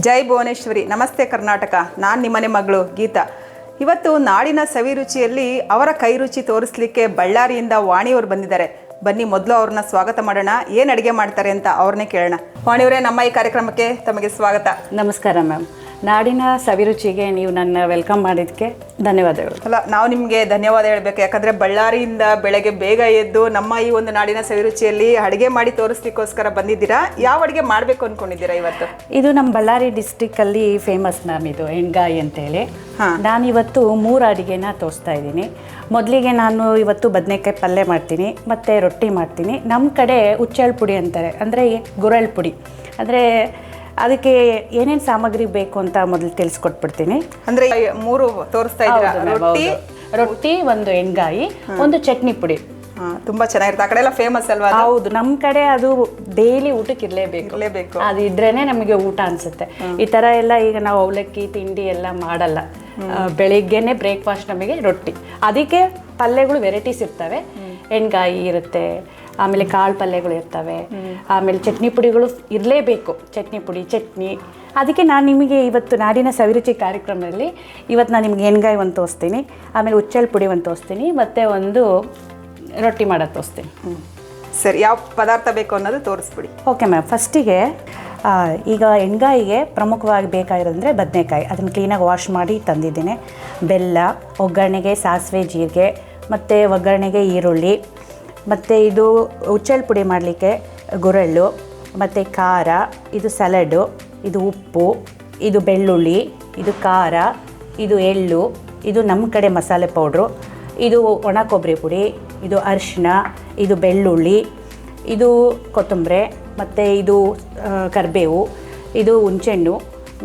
ಜೈ ಭುವನೇಶ್ವರಿ, ನಮಸ್ತೆ ಕರ್ನಾಟಕ. ನಾನು ನಿಮ್ಮನೆ ಮಗಳು ಗೀತಾ. ಇವತ್ತು ನಾಡಿನ ಸವಿ ರುಚಿಯಲ್ಲಿ ಅವರ ಕೈ ರುಚಿ ತೋರಿಸ್ಲಿಕ್ಕೆ ಬಳ್ಳಾರಿಯಿಂದ ವಾಣಿಯವರು ಬಂದಿದ್ದಾರೆ. ಬನ್ನಿ, ಮೊದಲು ಅವ್ರನ್ನ ಸ್ವಾಗತ ಮಾಡೋಣ. ಏನು ಅಡುಗೆ ಮಾಡ್ತಾರೆ ಅಂತ ಅವ್ರನ್ನೇ ಕೇಳೋಣ. ವಾಣಿಯವರೇ, ನಮ್ಮ ಈ ಕಾರ್ಯಕ್ರಮಕ್ಕೆ ತಮಗೆ ಸ್ವಾಗತ. ನಮಸ್ಕಾರ ಮ್ಯಾಮ್. ನಾಡಿನ ಸವಿರುಚಿಗೆ ನೀವು ನನ್ನ ವೆಲ್ಕಮ್ ಮಾಡಿದ್ದಕ್ಕೆ ಧನ್ಯವಾದಗಳು. ಅಲ್ಲ ನಾವು ನಿಮಗೆ ಧನ್ಯವಾದ ಹೇಳಬೇಕು. ಯಾಕಂದರೆ ಬಳ್ಳಾರಿಯಿಂದ ಬೆಳಗ್ಗೆ ಬೇಗ ಎದ್ದು ನಮ್ಮ ಈ ಒಂದು ನಾಡಿನ ಸವಿರುಚಿಯಲ್ಲಿ ಅಡುಗೆ ಮಾಡಿ ತೋರಿಸ್ಲಿಕ್ಕೋಸ್ಕರ ಬಂದಿದ್ದೀರಾ? ಯಾವ ಅಡುಗೆ ಮಾಡಬೇಕು ಅಂದ್ಕೊಂಡಿದ್ದೀರಾ ಇವತ್ತು? ಇದು ನಮ್ಮ ಬಳ್ಳಾರಿ ಡಿಸ್ಟಿಕ್ಕಲ್ಲಿ ಫೇಮಸ್ ಮ್ಯಾಮ್ ಇದು ಹೆಣ್ಗಾಯಿ ಅಂತೇಳಿ. ನಾನು ನಾನಿವತ್ತು ಮೂರು ಅಡುಗೆನ ತೋರಿಸ್ತಾ ಇದ್ದೀನಿ. ಮೊದಲಿಗೆ ನಾನು ಇವತ್ತು ಬದನೆಕಾಯಿ ಪಲ್ಯ ಮಾಡ್ತೀನಿ ಮತ್ತು ರೊಟ್ಟಿ ಮಾಡ್ತೀನಿ. ನಮ್ಮ ಕಡೆ ಉಚ್ಚಳ ಪುಡಿ ಅಂತಾರೆ ಅಂದರೆ ಗುರಳ್ ಪುಡಿ ಅಂದರೆ ಅದಕ್ಕೆ ಏನೇನು ಸಾಮಗ್ರಿ ಬೇಕು ಅಂತ ಮೊದಲು ತಿಳಿಸ್ಕೊಟ್ಬಿಡ್ತೀನಿ. ಅಂದ್ರೆ ಮೂರು ತೋರಿಸ್ತಾ ಇದ್ದೀರಾ? ಹೌದು ma'am, ರೊಟ್ಟಿ ಹೌದು. ರೊಟ್ಟಿ ಒಂದು ಎಣ್ಗಾಯಿ ಒಂದು ಚಟ್ನಿ ಪುಡಿ. ಹಾ, ತುಂಬಾ ಚೆನ್ನಾಗಿರುತ್ತೆ. ಆ ಕಡೆ ಎಲ್ಲ ಫೇಮಸ್ ಅಲ್ವಾ ಅದು? ಹೌದು ನಮ್ಮ ಕಡೆ ಅದು ಡೈಲಿ ಊಟಕ್ಕೆ ಇರಲೇಬೇಕು. ಇರ್ಲೇಬೇಕು. ಅದು ಇದ್ರೇನೆ ನಮಗೆ ಊಟ ಅನ್ಸುತ್ತೆ. ಈ ತರ ಎಲ್ಲ ಈಗ ನಾವು ಅವಲಕ್ಕಿ ತಿಂಡಿ ಎಲ್ಲ ಮಾಡಲ್ಲ. ಆ, ಬೆಳಿಗ್ಗೆನೆ ಬ್ರೇಕ್ಫಾಸ್ಟ್ ನಮಗೆ ರೊಟ್ಟಿ. ಅದಕ್ಕೆ ಪಲ್ಯಗಳು ವೆರೈಟೀಸ್ ಇರ್ತವೆ. ಎಣ್ಗಾಯಿ ಇರುತ್ತೆ ಆಮೇಲೆ ಕಾಳು ಪಲ್ಯಗಳು ಇರ್ತವೆ. ಆಮೇಲೆ ಚಟ್ನಿ ಪುಡಿಗಳು ಇರಲೇಬೇಕು. ಚಟ್ನಿ ಪುಡಿ ಚಟ್ನಿ. ಅದಕ್ಕೆ ನಾನು ನಿಮಗೆ ಇವತ್ತು ನಾಡಿನ ಸವಿರುಚಿ ಕಾರ್ಯಕ್ರಮದಲ್ಲಿ ಇವತ್ತು ನಾನು ನಿಮಗೆ ಎಣ್ಗಾಯಿ ಒಂದು ತೋರಿಸ್ತೀನಿ. ಆಮೇಲೆ ಉಚ್ಚಲ್ ಪುಡಿ ಒಂದು ತೋರಿಸ್ತೀನಿ. ಮತ್ತು ಒಂದು ರೊಟ್ಟಿ ಮಾಡೋದು ತೋರಿಸ್ತೀನಿ. ಸರಿ ಯಾವ ಪದಾರ್ಥ ಬೇಕು ಅನ್ನೋದು ತೋರಿಸ್ಬಿಡಿ. Okay ma'am. ಫಸ್ಟಿಗೆ ಈಗ ಎಣ್ಗಾಯಿಗೆ ಪ್ರಮುಖವಾಗಿ ಬೇಕಾಗಿರೋದಂದರೆ ಬದನೆಕಾಯಿ. ಅದನ್ನು ಕ್ಲೀನಾಗಿ ವಾಶ್ ಮಾಡಿ ತಂದಿದ್ದೀನಿ. ಬೆಲ್ಲ ಒಗ್ಗರಣೆಗೆ ಸಾಸಿವೆ ಜೀರಿಗೆ ಮತ್ತು ಒಗ್ಗರಣೆಗೆ ಈರುಳ್ಳಿ ಮತ್ತು ಇದು ಉಚ್ಚಳ ಪುಡಿ ಮಾಡಲಿಕ್ಕೆ ಗುರಳ್ಳು ಮತ್ತು ಖಾರ, ಇದು ಸಲಡು ಇದು ಉಪ್ಪು, ಇದು ಬೆಳ್ಳುಳ್ಳಿ, ಇದು ಖಾರ, ಇದು ಎಳ್ಳು, ಇದು ನಮ್ಮ ಕಡೆ ಮಸಾಲೆ ಪೌಡ್ರು, ಇದು ಒಣ ಕೊಬ್ಬರಿ ಪುಡಿ, ಇದು ಅರಿಶಿನ ಇದು ಬೆಳ್ಳುಳ್ಳಿ, ಇದು ಕೊತ್ತಂಬರಿ, ಮತ್ತು ಇದು ಕರಿಬೇವು, ಇದು ಹುಣಸೆಹಣ್ಣು,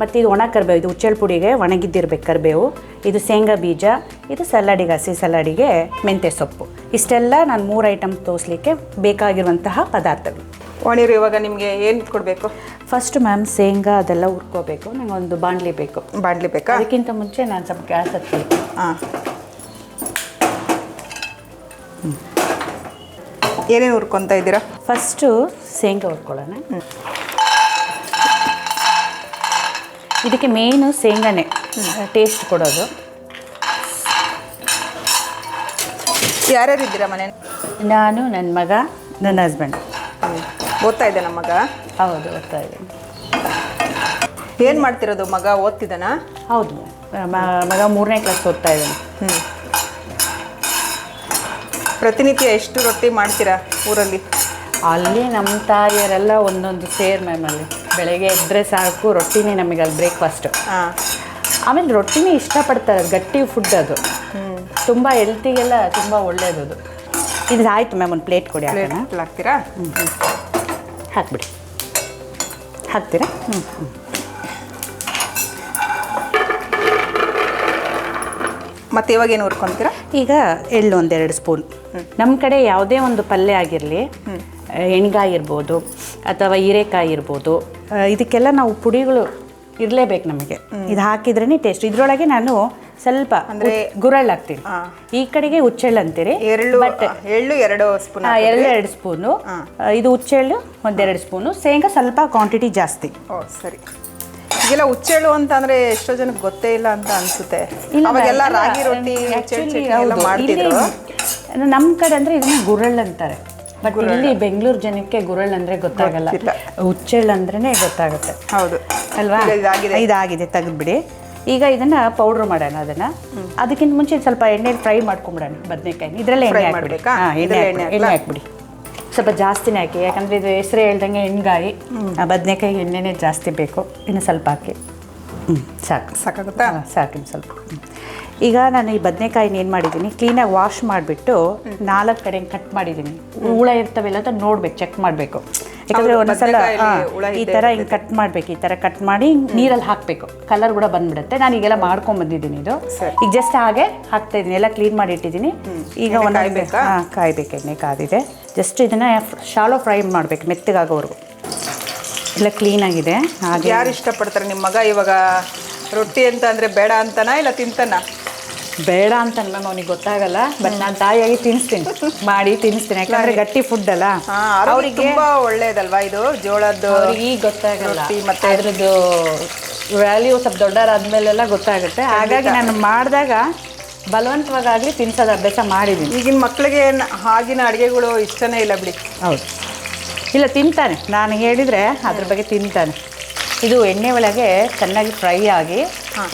ಮತ್ತು ಇದು ಒಣ ಕರಿಬೇವು, ಇದು ಉಚ್ಚಳ ಪುಡಿಗೆ ಒಣಗಿದ್ದಿರ್ಬೇಕು ಕರಿಬೇವು. ಇದು ಶೇಂಗಾ ಬೀಜ ಇದು ಸಲಾಡಿಗೆ ಹಸಿ ಸಲಾಡಿಗೆ ಮೆಂತ್ಯ ಸೊಪ್ಪು. ಇಷ್ಟೆಲ್ಲ ನಾನು ಮೂರು ಐಟಮ್ ತೋರಿಸ್ಲಿಕ್ಕೆ ಬೇಕಾಗಿರುವಂತಹ ಪದಾರ್ಥಗಳು. ಒಣಿರು ಇವಾಗ ನಿಮಗೆ ಏನು ಕೊಡಬೇಕು? ಫಸ್ಟ್ ಮ್ಯಾಮ್ ಶೇಂಗಾ ಅದೆಲ್ಲ ಹುರ್ಕೋಬೇಕು. ನಂಗೆ ಒಂದು ಬಾಣಲಿ ಬೇಕು. ಬಾಂಡ್ಲಿ ಬೇಕಾ? ಅದಕ್ಕಿಂತ ಮುಂಚೆ ನಾನು ಸ್ವಲ್ಪ ಗ್ಯಾಸ್ ಹತ್ತೀನಿ. ಹಾಂ ಏನೇನು ಹುರ್ಕೊತಾ ಇದ್ದೀರಾ? ಫಸ್ಟು ಶೇಂಗಾ ಹುರ್ಕೊಳ್ಳೋಣ. ಇದಕ್ಕೆ ಮೇಯ್ನು ಶೇಂಗಾನೇ ಟೇಸ್ಟ್ ಕೊಡೋದು. ಯಾರ್ಯಾರು ಇದ್ದೀರಾ ಮನೆ? ನಾನು ನನ್ನ ಮಗ ನನ್ನ ಹಸ್ಬೆಂಡ್ ಓದ್ತಾ ಇದ್ದೆ ನಮ್ಮ ಮಗ? ಹೌದು ಓದ್ತಾ ಇದ್ದೀನಿ ಏನು ಮಾಡ್ತಿರೋದು ಮಗ? ಓದ್ತಿದ್ದಾನಾ? ಹೌದು. ಮಗ ಮೂರನೇ ಕ್ಲಾಸ್ ಓದ್ತಾ ಇದ್ದಾನೆ. ಹ್ಞೂ ಪ್ರತಿನಿತ್ಯ ಎಷ್ಟು ರೊಟ್ಟಿ ಮಾಡ್ತೀರಾ ಊರಲ್ಲಿ? ಅಲ್ಲಿ ನಮ್ಮ ತಾಯಿಯರೆಲ್ಲ ಒಂದೊಂದು ಸೇರ್ ಮ್ಯಾಮ್ ಅಲ್ಲಿ. ಬೆಳಗ್ಗೆ ಎದ್ದರೆ ಸಾಕು ರೊಟ್ಟಿನೇ ನಮಗೆ ಅಲ್ಲಿ ಬ್ರೇಕ್ಫಾಸ್ಟು ಆಮೇಲೆ ರೊಟ್ಟಿನೇ ಇಷ್ಟಪಡ್ತಾರೆ ಅದು ಗಟ್ಟಿ ಫುಡ್ ಅದು. ತುಂಬ ಹೆಲ್ತಿಗೆಲ್ಲ ತುಂಬ ಒಳ್ಳೆಯದು ಅದು. ಇದು ಆಯಿತು ಮ್ಯಾಮ್ ಒಂದು ಪ್ಲೇಟ್ ಕೊಡಿ ಹಾಕ್ತೀರಾ? ಹ್ಞೂ ಹಾಕ್ತೀರಾ ಹಾಕ್ಬಿಡಿ. ಹಾಕ್ತೀರಾ? ಹ್ಞೂ ಹ್ಞೂ ಮತ್ತೆ ಇವಾಗ ಏನು ಹುರ್ಕೊತೀರಾ? ಈಗ ಎಳ್ಳು ಒಂದೆರಡು ಸ್ಪೂನ್. ನಮ್ಮ ಕಡೆ ಯಾವುದೇ ಒಂದು ಪಲ್ಯ ಆಗಿರಲಿ ಎಣ್ಗಾಯಿ ಇರ್ಬೋದು ಅಥವಾ ಹೀರೆಕಾಯಿ ಇರ್ಬೋದು ಇದಕ್ಕೆಲ್ಲ ನಾವು ಪುಡಿಗಳು ಇರಲೇಬೇಕು ನಮಗೆ. ಇದು ಹಾಕಿದ್ರೇ ಟೇಸ್ಟ್ ಇದರೊಳಗೆ ನಾನು ಸ್ವಲ್ಪ ಅಂದ್ರೆ- ಗುರಳ್ ಹಾಕ್ತೀನಿ. ಈ ಕಡೆಗೆ ಹುಚ್ಚೆಳ್ಳು ಅಂತೀರಿ? ಎರಡು ಬಟ್ ಎಳ್ಳು ಎರಡು ಸ್ಪೂನ್ ಎರಡು ಎರಡು ಸ್ಪೂನು ಇದು ಹುಚ್ಚೆಳ್ಳು ಒಂದೆರಡು ಸ್ಪೂನು ಶೇಂಗಾ ಸ್ವಲ್ಪ ಕ್ವಾಂಟಿಟಿ ಜಾಸ್ತಿ. ಓ ಸರಿ. ಈಗೆಲ್ಲ ಹುಚ್ಚೆಳ್ಳು ಅಂತ ಅಂದ್ರೆ ಎಷ್ಟೋ ಜನಕ್ಕೆ ಗೊತ್ತೇ ಇಲ್ಲ ಅಂತ ಅನ್ಸುತ್ತೆ. ಅವಾಗೆಲ್ಲ ರಾಗಿ ರೊಟ್ಟಿ ನಮ್ಮ ಕಡೆ ಅಂದ್ರೆ ಇದನ್ನ ಗುರಳ್ ಅಂತಾರೆ. ಬಟ್ ಇಲ್ಲಿ ಬೆಂಗಳೂರು ಜನಕ್ಕೆ ಗುರಳ್ ಅಂದ್ರೆ ಗೊತ್ತಾಗಲ್ಲ. ಹುಚ್ಚೆಳ್ ಅಂದ್ರೆ ಅಂದ್ರೇನೆ ಗೊತ್ತಾಗುತ್ತೆ. ಹೌದು. ಅಲ್ವಾ? ಇದಾಗಿದೆ. ತೆಗ್ದ್ಬಿಡಿ. ಈಗ ಇದನ್ನ ಪೌಡರ್ ಮಾಡೋಣ ಅದನ್ನ. ಅದಕ್ಕಿಂತ ಮುಂಚೆ ಸ್ವಲ್ಪ ಎಣ್ಣೆಲಿ ಫ್ರೈ ಮಾಡ್ಕೊಂಬಿಡೋಣ ಬದನೆಕಾಯಿ ಇದರಲ್ಲೇ ಎಣ್ಣೆ? ಎಣ್ಣೆ ಹಾಕ್ಬಿಡಿ. ಎಣ್ಣೆ ಎಣ್ಣೆ ಸ್ವಲ್ಪ ಜಾಸ್ತಿನೇ ಹಾಕಿ. ಯಾಕಂದ್ರೆ ಇದು ಹೆಸರು ಹೇಳ್ದಂಗೆ ಎಣ್ಗಾಯಿ. ಬದನೆಕಾಯಿ ಎಣ್ಣೆನೇ ಜಾಸ್ತಿ ಬೇಕು. ಇನ್ನು ಸ್ವಲ್ಪ ಹಾಕಿ. ಹ್ಞೂ ಸಾಕು. ಸಾಕಾಗುತ್ತಾ? ಹಾಂ, ಸಾಕು ಇನ್ನು ಸ್ವಲ್ಪ. ಈಗ ನಾನು ಈ ಬದನೆಕಾಯಿನ ಏನು ಮಾಡಿದ್ದೀನಿ? ಕ್ಲೀನಾಗಿ ವಾಶ್ ಮಾಡಿಬಿಟ್ಟು ನಾಲ್ಕು ಕಡೆ ಕಟ್ ಮಾಡಿದ್ದೀನಿ. ಹುಳ ಇರ್ತವೆಲ್ಲ ಅಂತ ನೋಡ್ಬೇಕು ಚೆಕ್ ಮಾಡಬೇಕು. ಯಾಕಂದರೆ ಒಂದ್ಸಲ ಈ ಥರ ಹಿಂಗೆ ಕಟ್ ಮಾಡಬೇಕು ಈ ಥರ ಕಟ್ ಮಾಡಿ ನೀರಲ್ಲಿ ಹಾಕಬೇಕು. ಕಲರ್ ಕೂಡ ಬಂದ್ಬಿಡುತ್ತೆ. ನಾನು ಈಗೆಲ್ಲ ಮಾಡ್ಕೊಂಬಂದಿದ್ದೀನಿ ಇದು. ಈಗ ಜಸ್ಟ್ ಹಾಗೆ ಹಾಕ್ತಾ ಇದ್ದೀನಿ. ಎಲ್ಲ ಕ್ಲೀನ್ ಮಾಡಿ ಇಟ್ಟಿದ್ದೀನಿ. ಈಗ ಒಂದು ಕಾಯ್ಬೇಕು? ಎಣ್ಣೆ ಕಾದಿದೆ. ಜಸ್ಟ್ ಇದನ್ನು ಶಾಲೋ ಫ್ರೈ ಮಾಡಬೇಕು ಮೆತ್ತಗಾಗೋವರೆಗೂ. ಎಲ್ಲ ಕ್ಲೀನಾಗಿದೆ ಹಾಗೆ ಯಾರು ಇಷ್ಟಪಡ್ತಾರೆ ನಿಮ್ಮ ಮಗ? ಇವಾಗ ರೊಟ್ಟಿ ಅಂತ ಅಂದರೆ ಬೇಡ ಅಂತನಾ ಇಲ್ಲ ತಿಂತಾನ? ಬೇಡ ಅಂತ ಮ್ಯಾಮ್ ಅವ್ನಿಗೆ ಗೊತ್ತಾಗಲ್ಲ ಬಟ್ ನಾನು ತಾಯಿಯಾಗಿ ತಿನ್ನಿಸ್ತೀನಿ ಮಾಡಿ ತಿನ್ನಿಸ್ತೀನಿ ಯಾಕಂದ್ರೆ ಗಟ್ಟಿ ಫುಡ್ ಅಲ್ಲ. ಅವರಿಗೆ ತುಂಬಾ ಒಳ್ಳೇದಲ್ವಾ ಇದು? ಜೋಳದ್ದು ಅವ್ರಿಗೆ ಈಗ ಗೊತ್ತಾಗಲ್ಲ. ಮತ್ತೆ- ಅದ್ರದ್ದು ವ್ಯಾಲ್ಯೂ ಸ್ವಲ್ಪ ದೊಡ್ಡರಾದ್ಮೇಲೆಲ್ಲ ಗೊತ್ತಾಗುತ್ತೆ. ಹಾಗಾಗಿ ನಾನು ಮಾಡಿದಾಗ ಬಲವಂತವಾಗಿ ತಿನ್ಸೋದು ಅಭ್ಯಾಸ ಮಾಡಿದ್ದೀನಿ ಈಗಿನ ಮಕ್ಕಳಿಗೆ ಆಗಿನ ಅಡುಗೆಗಳು ಇಷ್ಟನೇ ಇಲ್ಲ ಬಿಡಿ. ಹೌದು. ಇಲ್ಲ ತಿಂತಾನೆ ನಾನು ಹೇಳಿದರೆ ಅದ್ರ ಬಗ್ಗೆ ತಿಂತಾನೆ ಇದು ಎಣ್ಣೆ ಒಳಗೆ ಚೆನ್ನಾಗಿ ಫ್ರೈ ಆಗಿ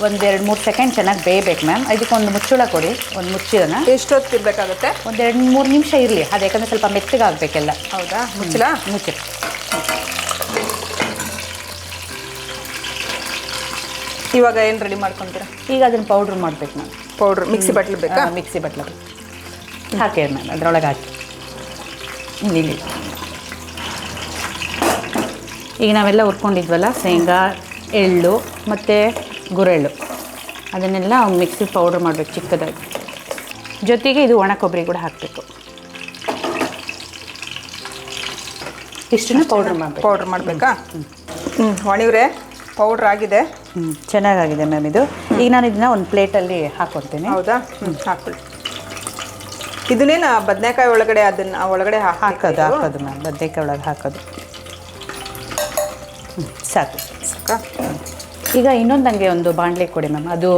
ಒಂದು ಎರಡು ಮೂರು ಸೆಕೆಂಡ್ ಚೆನ್ನಾಗಿ ಬೇಯಬೇಕು ಮ್ಯಾಮ್. ಇದಕ್ಕೊಂದು ಮುಚ್ಚಳ ಕೊಡಿ. ಒಂದು ಮುಚ್ಚಿದನ. ಎಷ್ಟೊತ್ತು ಇರಬೇಕಾಗುತ್ತೆ? ಒಂದು ಎರಡು ಮೂರು ನಿಮಿಷ ಇರಲಿ. ಅದು ಯಾಕಂದರೆ ಸ್ವಲ್ಪ ಮೆತ್ತಗಾಗಬೇಕೆಲ್ಲ ಹೌದಾ? ಮುಚ್ಚಲ ಮುಚ್ಚಿ. ಇವಾಗ ಏನು ರೆಡಿ ಮಾಡ್ಕೊಂತೀರಾ? ಈಗ ಅದನ್ನು ಪೌಡ್ರ್ ಮಾಡಬೇಕು ಮ್ಯಾಮ್. ಪೌಡ್ರ್ ಮಿಕ್ಸಿ ಬಟ್ಲು ಬೇಕಾ? ಮಿಕ್ಸಿ ಬಟ್ಲ ಹಾಕಿ ಮ್ಯಾಮ್ ಅದರೊಳಗೆ ಹಾಕಿ. ನೀಲಿ ಈಗ ನಾವೆಲ್ಲ ಹುರ್ಕೊಂಡಿದ್ವಲ್ಲ? ಶೇಂಗಾ ಎಳ್ಳು ಮತ್ತು ಗುರೆಳ್ಳು. ಅದನ್ನೆಲ್ಲ ಮಿಕ್ಸಿ ಪೌಡ್ರ್ ಮಾಡಬೇಕು ಚಿಕ್ಕದಾಗಿ. ಜೊತೆಗೆ ಇದು ಒಣ ಕೊಬ್ಬರಿ ಕೂಡ ಹಾಕಬೇಕು. ಇಷ್ಟನ್ನು ಪೌಡ್ರ್ ಮಾಡಬೇಕು. ಪೌಡ್ರ್ ಮಾಡಬೇಕಾ? ಹ್ಞೂ ಒಣಿವ್ರೆ ಪೌಡ್ರ್ ಆಗಿದೆ. ಹ್ಞೂ ಚೆನ್ನಾಗಾಗಿದೆ ಮ್ಯಾಮ್ ಇದು. ಈಗ ನಾನು ಇದನ್ನ ಒಂದು ಪ್ಲೇಟಲ್ಲಿ ಹಾಕ್ಕೊಳ್ತೀನಿ ಹೌದಾ? ಹ್ಞೂ ಹಾಕೊಳ್ಳಿ ಇದನ್ನೇನ ಬದನೆಕಾಯಿ ಒಳಗಡೆ ಅದನ್ನು ಒಳಗಡೆ ಹಾಕೋದು ಹಾಕೋದು ಹಾಕೋದು ಮ್ಯಾಮ್. ಬದನೆಕಾಯಿ ಒಳಗೆ ಹಾಕೋದು. ಹ್ಞೂ ಸಾಕು. ಸಾಕಾ? ಈಗ ಇನ್ನೊಂದು ನನಗೆ ಒಂದು ಬಾಣಲೆ ಕೊಡಿ ಮ್ಯಾಮ್. ಅದು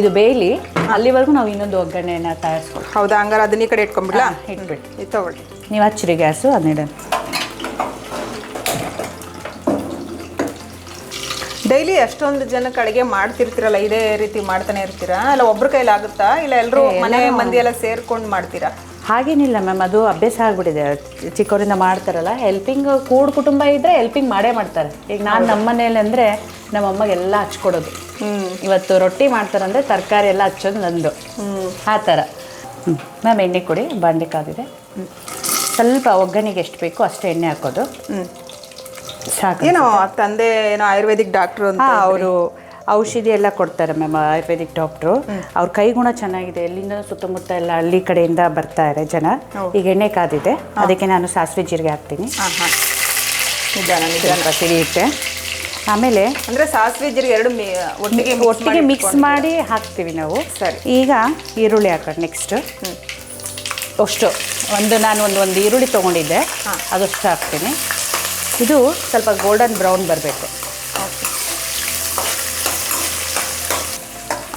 ಇದು ಬೇಯಲಿ ಅಲ್ಲಿವರೆಗೂ ನಾವು ಇನ್ನೊಂದು ಒಗ್ಗರಣೆನ ತಯಾರಿಸ್ಕೊಳ್ತೀವಿ. ಹೌದಾ? ಹಂಗಾರೆ ಅದನ್ನ ಈ ಕಡೆ ಇಟ್ಕೊಂಡ್ಬಿಡ್ಲಾ? ಇಟ್ಬಿಟ್ಟು. ಇದು ತಗೊಳ್ಳಿ. ನೀವು ಹಚ್ಚಿರಿ ಗ್ಯಾಸು ಅದನ್ನಿಡ ಡೈಲಿ ಅಷ್ಟೊಂದು ಜನಕ್ಕೆ ಅಡುಗೆ ಮಾಡ್ತಿರ್ತೀರಲ್ಲ ಇದೇ ರೀತಿ ಮಾಡ್ತಾನೆ ಇರ್ತೀರಾ? ಅಲ್ಲ ಒಬ್ರ ಕೈಲಿ ಆಗುತ್ತಾ? ಇಲ್ಲ ಎಲ್ಲರೂ ಮನೆ ಮಂದಿ ಎಲ್ಲ ಸೇರ್ಕೊಂಡು ಮಾಡ್ತೀರಾ? ಹಾಗೇನಿಲ್ಲ ಮ್ಯಾಮ್ ಅದು ಅಭ್ಯಾಸ ಆಗಿಬಿಟ್ಟಿದೆ. ಚಿಕ್ಕವರಿಂದ ಮಾಡ್ತಾರಲ್ಲ ಹೆಲ್ಪಿಂಗ್ ಕೂಡ್ ಕುಟುಂಬ ಇದ್ದರೆ ಹೆಲ್ಪಿಂಗ್ ಮಾಡೇ ಮಾಡ್ತಾರೆ. ಈಗ ನಾನು ನಮ್ಮ ಮನೇಲಿ ಅಂದರೆ ನಮ್ಮ ಅಮ್ಮಗೆಲ್ಲ ಹಚ್ಕೊಡೋದು. ಇವತ್ತು ರೊಟ್ಟಿ ಮಾಡ್ತಾರಂದರೆ ತರಕಾರಿ ಎಲ್ಲ ಹಚ್ಚೋದು ನಂದು. ಆ ಥರ. ಮ್ಯಾಮ್ ಎಣ್ಣೆ ಕೊಡಿ ಬಾಂಡೆ ಕಾದಿದೆ. ಸ್ವಲ್ಪ ಒಗ್ಗರಣೆಗೆ ಎಷ್ಟು ಬೇಕೋ ಅಷ್ಟೇ ಎಣ್ಣೆ ಹಾಕೋದು. ಹ್ಞೂ ಸಾಕು. ಏನೋ ತಂದೆ ಏನೋ ಆಯುರ್ವೇದಿಕ್ ಡಾಕ್ಟ್ರು ಅಂತ ಅವರು ಔಷಧಿ ಎಲ್ಲ ಕೊಡ್ತಾರೆ ಮ್ಯಾಮ್ ಆಯುರ್ವೇದಿಕ್ ಡಾಕ್ಟ್ರು. ಅವ್ರ ಕೈಗುಣ ಚೆನ್ನಾಗಿದೆ ಎಲ್ಲಿಂದ ಸುತ್ತಮುತ್ತ ಎಲ್ಲ ಹಳ್ಳಿ ಕಡೆಯಿಂದ ಬರ್ತಾರೆ ಜನ. ಈಗ ಎಣ್ಣೆ ಕಾದಿದೆ. ಅದಕ್ಕೆ ನಾನು ಸಾಸಿವೆ ಜೀರಿಗೆ ಹಾಕ್ತೀನಿ. ನಿಧಾನ ನಿಧಾನ ಸಿಡಿಯುತ್ತೆ ಆಮೇಲೆ ಅಂದ್ರೆ ಸಾಸಿವೆ ಜೀರಿಗೆ ಎರಡು ಒಟ್ಟಿಗೆ ಒಟ್ಟಿಗೆ ಮಿಕ್ಸ್ ಮಾಡಿ ಹಾಕ್ತೀವಿ ನಾವು. ಸರಿ. ಈಗ ಈರುಳ್ಳಿ ಹಾಕೋಣ ನೆಕ್ಸ್ಟ್ ಅಷ್ಟು. ಒಂದು ನಾನು ಒಂದು ಒಂದು ಈರುಳ್ಳಿ ತೊಗೊಂಡಿದ್ದೆ. ಅದಷ್ಟು ಹಾಕ್ತೀನಿ. ಇದು ಸ್ವಲ್ಪ ಗೋಲ್ಡನ್ ಬ್ರೌನ್ ಬರಬೇಕು.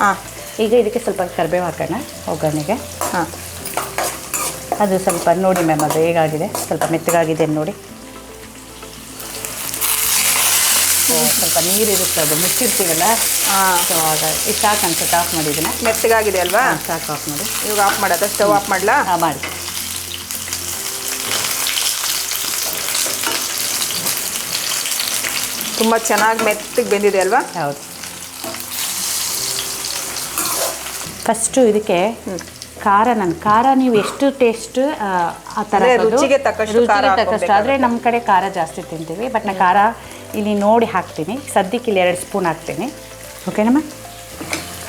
ಹಾಂ. ಈಗ ಇದಕ್ಕೆ ಸ್ವಲ್ಪ ಕರಿಬೇವು ಹಾಕೋಣ ಒಗ್ಗರಣೆಗೆ. ಹಾಂ. ಅದು ಸ್ವಲ್ಪ ನೋಡಿ ಮ್ಯಾಮ್ ಅದು ಹೇಗಾಗಿದೆ? ಸ್ವಲ್ಪ ಮೆತ್ತಗಾಗಿದೆ ನೋಡಿ. ಓ, ಸ್ವಲ್ಪ ನೀರಿರುತ್ತೆ ಅದು ಮುಚ್ಚಿರ್ತೀವಲ್ಲ? ಹಾಂ. ಇದು ಸಾಕು ಅನ್ಸುತ್ತೆ ಆಫ್ ಮಾಡಿದ್ದೀನಿ ಮೆತ್ತಗಾಗಿದೆ ಅಲ್ವಾ? ಸಾಕು ಆಫ್ ಮಾಡಿ. ಇವಾಗ ಆಫ್ ಮಾಡೋದ? ಸ್ಟವ್ ಆಫ್ ಮಾಡಲಾ? ಹಾಂ ಮಾಡಿ. ತುಂಬ ಚೆನ್ನಾಗಿ ಮೆತ್ತಗೆ ಬೆಂದಿದೆ ಅಲ್ವಾ? ಹೌದು. ಫಸ್ಟು ಇದಕ್ಕೆ ಖಾರ ನಾನು ಖಾರ ನೀವು ಎಷ್ಟು ಟೇಸ್ಟ್ ಆ ಥರ. ರುಚಿಗೆ ತಕ್ಕಷ್ಟು ಆದರೆ ನಮ್ಮ ಕಡೆ ಖಾರ ಜಾಸ್ತಿ ತಿಂತೀವಿ ಬಟ್ ನಾನು ಖಾರ ಇಲ್ಲಿ ನೋಡಿ ಹಾಕ್ತೀನಿ. ಸದ್ಯಕ್ಕೆ ಇಲ್ಲಿ ಎರಡು ಸ್ಪೂನ್ ಹಾಕ್ತೀನಿ. ಓಕೆನಮ್ಮ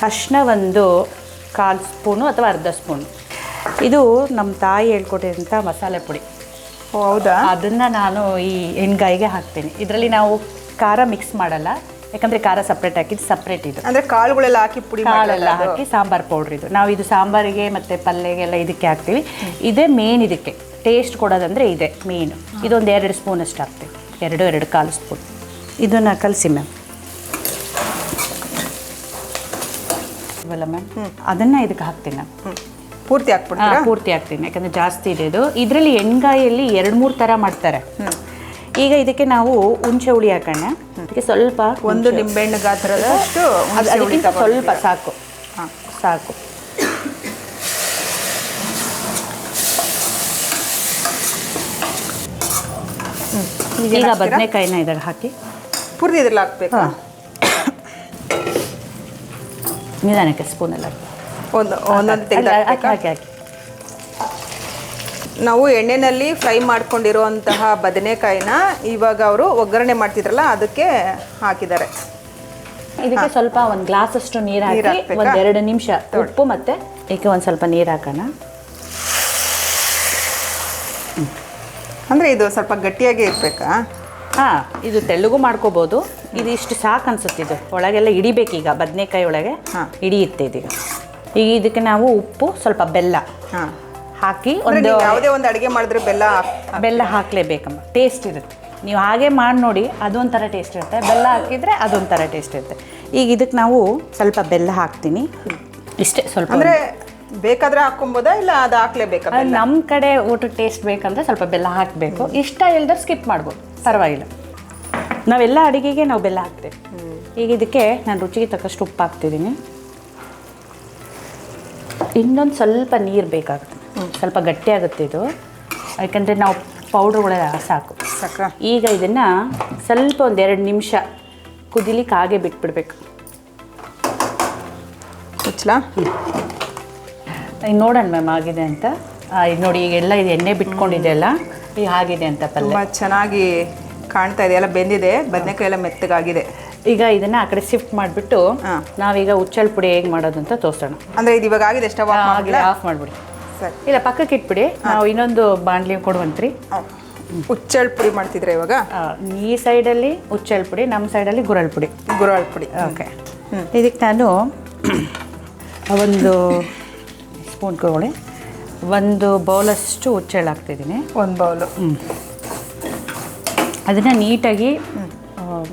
ಅರ್ಶಿನ ಒಂದು ಕಾಲು ಸ್ಪೂನು ಅಥವಾ ಅರ್ಧ ಸ್ಪೂನು ಇದು ನಮ್ಮ ತಾಯಿ ಹೇಳ್ಕೊಟ್ಟಿರೋಂಥ ಮಸಾಲೆ ಪುಡಿ. ಹೌದಾ? ಅದನ್ನು ನಾನು ಈ ಎಣ್ಗಾಯಿಗೆ ಹಾಕ್ತೀನಿ. ಇದರಲ್ಲಿ ನಾವು ಖಾರ ಮಿಕ್ಸ್ ಮಾಡಲ್ಲ. ಯಾಕಂದರೆ ಖಾರ ಸಪ್ರೇಟ್ ಹಾಕಿದ್ದು ಸಪ್ರೇಟ್ ಇದು. ಅಂದ್ರೆ ಕಾಳುಗಳೆಲ್ಲ ಹಾಕಿ ಪುಡಿ ಕಾಳೆಲ್ಲ ಹಾಕಿ ಸಾಂಬಾರ್ ಪೌಡ್ರ್ ಇದು. ನಾವು ಇದು ಸಾಂಬಾರಿಗೆ ಮತ್ತೆ ಪಲ್ಯಗೆಲ್ಲ ಇದಕ್ಕೆ ಹಾಕ್ತೀವಿ. ಇದೇ ಮೇನ್ ಇದಕ್ಕೆ. ಟೇಸ್ಟ್ ಕೊಡೋದಂದ್ರೆ ಇದೆ ಮೇನ್ ಇದೊಂದು ಎರಡು ಸ್ಪೂನ್ ಅಷ್ಟು ಹಾಕ್ತೀವಿ. ಎರಡು ಎರಡು ಕಾಲು ಸ್ಪೂನ್ ಇದನ್ನ ಕಲಸಿ ಮ್ಯಾಮ್ ಅದನ್ನ ಮ್ಯಾಮ್ ಅದನ್ನು ಇದಕ್ಕೆ ಹಾಕ್ತೀನಿ ನಾನು ಪೂರ್ತಿ ಹಾಕ್ಬಿಡ್ತೀನಿ ಪೂರ್ತಿ ಹಾಕ್ತೀನಿ. ಯಾಕಂದ್ರೆ ಜಾಸ್ತಿ ಇದೆ ಇದು. ಇದರಲ್ಲಿ ಎಣ್ಗಾಯಲ್ಲಿ ಎರಡು ಮೂರು ಥರ ಮಾಡ್ತಾರೆ. ಈಗ ಇದಕ್ಕೆ ನಾವು ಹುಣಸೆ ಹುಳಿ ಹಾಕೋಣ. ಅದಕ್ಕೆ ಸ್ವಲ್ಪ ಒಂದು ನಿಂಬೆಹಣ್ಣು ಗಾತ್ರದಷ್ಟು ಅದು ಅದಕ್ಕಿಂತ ಸ್ವಲ್ಪ ಸಾಕು. ಹಾಂ. ಸಾಕು. ಈಗ ಬದನೆಕಾಯಿನ ಇದಾಗ ಹಾಕಿ. ಪೂರ್ತಿ ಇದ್ರಲ್ಲಿ ಹಾಕ್ಬೇಕಾ? ನಿಧಾನಕ್ಕೆ ಸ್ಪೂನೆಲ್ಲ ಒಂದು ಒಂದೊಂದು ಹಾಕಿ? ಹಾಕಿ ಹಾಕಿ. ನಾವು ಎಣ್ಣೆನಲ್ಲಿ ಫ್ರೈ ಮಾಡ್ಕೊಂಡಿರುವಂತಹ ಬದನೆಕಾಯಿನ ಇವಾಗ ಅವರು ಒಗ್ಗರಣೆ ಮಾಡ್ತಿದ್ರಲ್ಲ ಅದಕ್ಕೆ ಹಾಕಿದ್ದಾರೆ. ಇದಕ್ಕೆ ಸ್ವಲ್ಪ ಒಂದು ಗ್ಲಾಸ್ ಅಷ್ಟು ನೀರು ಹಾಕಿ? ಒಂದು ಎರಡು ನಿಮಿಷ ಉಪ್ಪು ಮತ್ತೆ ಇದಕ್ಕೆ ಒಂದು ಸ್ವಲ್ಪ ನೀರು ಹಾಕೋಣ. ಅಂದ್ರೆ ಇದು ಸ್ವಲ್ಪ ಗಟ್ಟಿಯಾಗಿ ಇರ್ಬೇಕಾ? ಹಾಂ ಇದು ತೆಳ್ಳಗೂ ಮಾಡ್ಕೋಬೋದು. ಇದು ಇಷ್ಟು ಸಾಕು ಅನ್ಸುತ್ತೆ ಇದು. ಒಳಗೆಲ್ಲ ಹಿಡಿಬೇಕೀಗ ಬದನೆಕಾಯಿ ಒಳಗೆ ಹಾ. ಹಿಡಿಯುತ್ತೆ ಇದೀಗ. ಈಗ ಇದಕ್ಕೆ ನಾವು ಉಪ್ಪು ಸ್ವಲ್ಪ ಬೆಲ್ಲ. ಹಾಂ. ಹಾಕಿ ಒಂದು ಯಾವುದೇ ಒಂದು ಅಡುಗೆ ಮಾಡಿದ್ರೆ ಬೆಲ್ಲ ಬೆಲ್ಲ ಹಾಕಲೇಬೇಕಮ್ಮ. ಟೇಸ್ಟ್ ಇರುತ್ತೆ. ನೀವು ಹಾಗೆ ಮಾಡಿ ನೋಡಿ ಅದೊಂಥರ ಟೇಸ್ಟ್ ಇರುತ್ತೆ. ಬೆಲ್ಲ ಹಾಕಿದರೆ ಅದೊಂಥರ ಟೇಸ್ಟ್ ಇರುತ್ತೆ. ಈಗ ಇದಕ್ಕೆ ನಾವು ಸ್ವಲ್ಪ ಬೆಲ್ಲ ಹಾಕ್ತೀನಿ. ಇಷ್ಟೇ ಸ್ವಲ್ಪ ಅಂದ್ರೆ ಬೇಕಾದ್ರೆ ಹಾಕೊಂಬೋದಾ ಇಲ್ಲ ಅದು ಹಾಕ್ಲೇಬೇಕಾ ನಮ್ಮ ಕಡೆ ಊಟ ಟೇಸ್ಟ್ ಬೇಕಂದ್ರೆ ಸ್ವಲ್ಪ ಬೆಲ್ಲ ಹಾಕಬೇಕು. ಇಷ್ಟ ಇಲ್ದ್ರೆ ಸ್ಕಿಪ್ ಮಾಡ್ಬೋದು. ಪರವಾಗಿಲ್ಲ. ನಾವೆಲ್ಲ ಅಡುಗೆಗೆ ನಾವು ಬೆಲ್ಲ ಹಾಕ್ತೇವೆ. ಈಗ ಇದಕ್ಕೆ ನಾನು ರುಚಿಗೆ ತಕ್ಕಷ್ಟು ಉಪ್ಪು ಹಾಕ್ತಿದ್ದೀನಿ ಇನ್ನೊಂದು ಸ್ವಲ್ಪ ನೀರು ಬೇಕಾಗುತ್ತೆ. ಸ್ವಲ್ಪ ಗಟ್ಟಿ ಆಗುತ್ತೆ ಇದು. ಯಾಕಂದರೆ ನಾವು ಪೌಡ್ರ್ಗಳೆಲ್ಲ ಸಾಕು. ಸಾಕ. ಈಗ ಇದನ್ನು ಸ್ವಲ್ಪ ಒಂದು ಎರಡು ನಿಮಿಷ ಕುದಿಲಿಕ್ಕೆ ಹಾಗೆ ಬಿಟ್ಬಿಡ್ಬೇಕು. ಮುಚ್ಚಲಾ ಈಗ ನೋಡೋಣ ಮ್ಯಾಮ್ ಆಗಿದೆ ಅಂತ. ಈಗ ನೋಡಿ ಈಗ ಎಲ್ಲ ಇದು ಎಣ್ಣೆ ಬಿಟ್ಕೊಂಡಿದೆ ಅಲ್ಲ? ಈಗ ಆಗಿದೆ ಅಂತ ಪಲ್ಯ. ತುಂಬಾ ಚೆನ್ನಾಗಿ ಕಾಣ್ತಾ ಇದೆ ಎಲ್ಲ ಬೆಂದಿದೆ ಬದನೆಕಾಯಿ ಎಲ್ಲ ಮೆತ್ತಗಾಗಿದೆ. ಈಗ ಇದನ್ನ ಆ ಕಡೆ ಶಿಫ್ಟ್ ಮಾಡಿಬಿಟ್ಟು. ನಾವೀಗ ಉಚ್ಚಳ ಪುಡಿ ಹೇಗೆ ಮಾಡೋದು ಅಂತ ತೋರಿಸೋಣ. ಅಂದರೆ ಇದು ಇವಾಗ ಆಗಿದೆ ಸ್ಟವ್ ಆಫ್ ಆಗಲೇ ಆಫ್ ಮಾಡಿಬಿಡಿ. ಸರಿ. ಇಲ್ಲ ಪಕ್ಕಕ್ಕೆ ಇಟ್ಬಿಡಿ. ನಾವು ಇನ್ನೊಂದು ಬಾಣಲಿ ಕೊಡುವಂತ್ರಿ ಹುಚ್ಚಳ್ ಪುಡಿ ಮಾಡ್ತಿದ್ರೆ ಇವಾಗ? ಆ, ಈ ಸೈಡಲ್ಲಿ ಉಚ್ಚಳ ಪುಡಿ ನಮ್ಮ ಸೈಡಲ್ಲಿ ಗುರಳ್ ಪುಡಿ. ಗುರಾಳ್ ಪುಡಿ. ಓಕೆ. ಇದಕ್ಕೆ ನಾನು ಒಂದು ಸ್ಪೂನ್ ತಗೊಳ್ಳಿ ಒಂದು ಬೌಲಷ್ಟು ಉಚ್ಚಳ ಹಾಕ್ತಿದ್ದೀನಿ. ಒಂದು ಬೌಲು. ಅದನ್ನು ನೀಟಾಗಿ ಆ,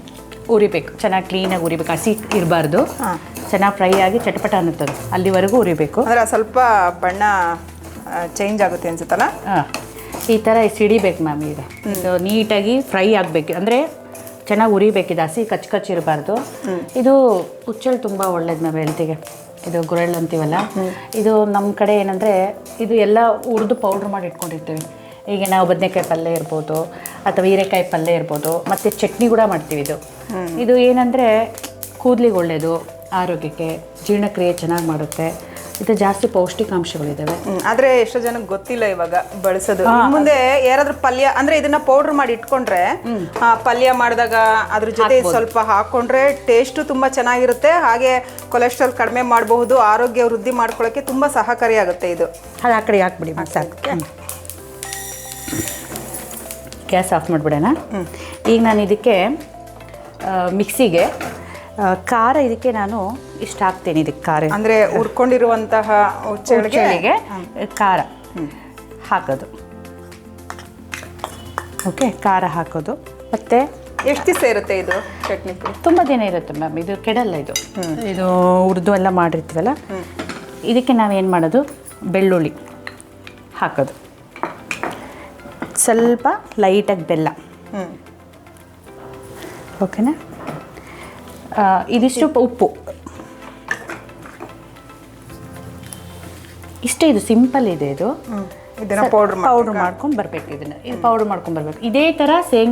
ಉರಿಬೇಕು. ಚೆನ್ನಾಗಿ ಕ್ಲೀನಾಗಿ ಉರಿಬೇಕು. ಹಸಿ ಇರಬಾರ್ದು. ಹಾಂ. ಚೆನ್ನಾಗಿ ಫ್ರೈ ಆಗಿ ಚಟಪಟ ಅನ್ನುತ್ತದೆ. ಅಲ್ಲಿವರೆಗೂ ಉರಿಬೇಕು. ಅಂದರೆ ಸ್ವಲ್ಪ ಬಣ್ಣ ಚೇಂಜ್ ಆಗುತ್ತೆ ಅನ್ಸುತ್ತಲ್ಲ? ಹಾಂ. ಈ ಥರ ಸಿಡಿಬೇಕು ಮ್ಯಾಮ್ ಈಗ. ಇದು ನೀಟಾಗಿ ಫ್ರೈ ಆಗಬೇಕು. ಅಂದರೆ ಚೆನ್ನಾಗಿ ಉರಿಬೇಕು ಇದು ಹಸಿ ಕಚ್ ಕಚ್ ಇರಬಾರ್ದು. ಇದು ಉಚ್ಚಲ್ ತುಂಬ ಒಳ್ಳೇದು ಮ್ಯಾಮ್ ಹೆಲ್ತಿಗೆ. ಇದು ಗುರಳ್ ಅಂತೀವಲ್ಲ? ಇದು ನಮ್ಮ ಕಡೆ ಏನಂದರೆ ಇದು ಎಲ್ಲ ಉರಿದು ಪೌಡ್ರ್ ಮಾಡಿ ಇಟ್ಕೊಂಡಿರ್ತೀವಿ. ಈಗ ನಾವು ಬದನೆಕಾಯಿ ಪಲ್ಯ ಇರ್ಬೋದು ಅಥವಾ ಹೀರೆಕಾಯಿ ಪಲ್ಯ ಇರ್ಬೋದು ಮತ್ತು ಚಟ್ನಿ ಕೂಡ ಮಾಡ್ತೀವಿ ಇದು. ಇದು ಏನಂದರೆ ಕೂದಲಿಗೆ ಒಳ್ಳೆಯದು ಆರೋಗ್ಯಕ್ಕೆ ಜೀರ್ಣಕ್ರಿಯೆ ಚೆನ್ನಾಗಿ ಮಾಡುತ್ತೆ. ಇದು ಜಾಸ್ತಿ ಪೌಷ್ಟಿಕಾಂಶಗಳಿದ್ದಾವೆ ಆದರೆ ಎಷ್ಟೋ ಜನಕ್ಕೆ ಗೊತ್ತಿಲ್ಲ ಇವಾಗ ಬಳಸೋದು. ಇನ್ ಮುಂದೆ ಯಾರಾದ್ರೂ ಪಲ್ಯ ಅಂದ್ರೆ ಇದನ್ನ ಪೌಡರ್ ಮಾಡಿ ಇಟ್ಕೊಂಡ್ರೆ ಆ, ಪಲ್ಯ ಮಾಡಿದಾಗ ಅದ್ರ ಜೊತೆ ಇದ್ ಸ್ವಲ್ಪ ಹಾಕೊಂಡ್ರೆ ಟೇಸ್ಟ್ ತುಂಬಾ ಚೆನ್ನಾಗಿರುತ್ತೆ. ಹಾಗೆ ಕೊಲೆಸ್ಟ್ರಾಲ್ ಕಡಿಮೆ ಮಾಡಬಹುದು ಆರೋಗ್ಯ ವೃದ್ಧಿ ಮಾಡ್ಕೊಳ್ಳೋಕೆ ತುಂಬಾ ಸಹಕಾರಿಯಾಗುತ್ತೆ ಇದು. ಅದು ಆ ಕಡೆ ಹಾಕ್ಬಿಡಿ ಮತ್ತೆ ಸಾಕು. ಗ್ಯಾಸ್ ಆಫ್ ಮಾಡಿಬಿಡೋಣ. ಈಗ ನಾನು ಇದಕ್ಕೆ ಆ, ಮಿಕ್ಸಿಗೆ ಖಾರ ಇದಕ್ಕೆ ನಾನು ಇಷ್ಟ ಹಾಕ್ತೇನೆ ಇದಕ್ಕೆ ಖಾರ. ಅಂದರೆ ಉರ್ಕೊಂಡಿರುವಂತಹ ಉಚ್ಚಳಿಗೆ ಚಳಿಗೆ ಖಾರ ಹಾಕೋದು. ಓಕೆ ಖಾರ ಹಾಕೋದು. ಮತ್ತು ಎಷ್ಟು ದಿವಸ ಇರುತ್ತೆ ಇದು ಚಟ್ನಿ ತುಂಬ ದಿನ ಇರುತ್ತೆ ಮ್ಯಾಮ್ ಇದು ಕೆಡಲ್ಲ ಇದು. ಇದು ಉರ್ದು ಎಲ್ಲ ಮಾಡಿರ್ತೀವಲ್ಲ? ಇದಕ್ಕೆ ನಾವೇನು ಮಾಡೋದು? ಬೆಳ್ಳುಳ್ಳಿ ಹಾಕೋದು. ಸ್ವಲ್ಪ ಲೈಟಾಗಿ ಬೆಲ್ಲ. ಓಕೆನಾ ಇದಿಷ್ಟು ಉಪ್ಪು. ಇಷ್ಟೇ ಇದು ಸಿಂಪಲ್ ಇದೆ ಇದು. ಪೌಡ್ರ್ ಮಾಡ್ಕೊಂಡು ಬರ್ಬೇಕು ಇದನ್ನ. ಇದು ಪೌಡ್ರ್ ಮಾಡ್ಕೊಂಡು ಬರ್ಬೇಕು. ಇದೇ ತರ ಸೇಮ್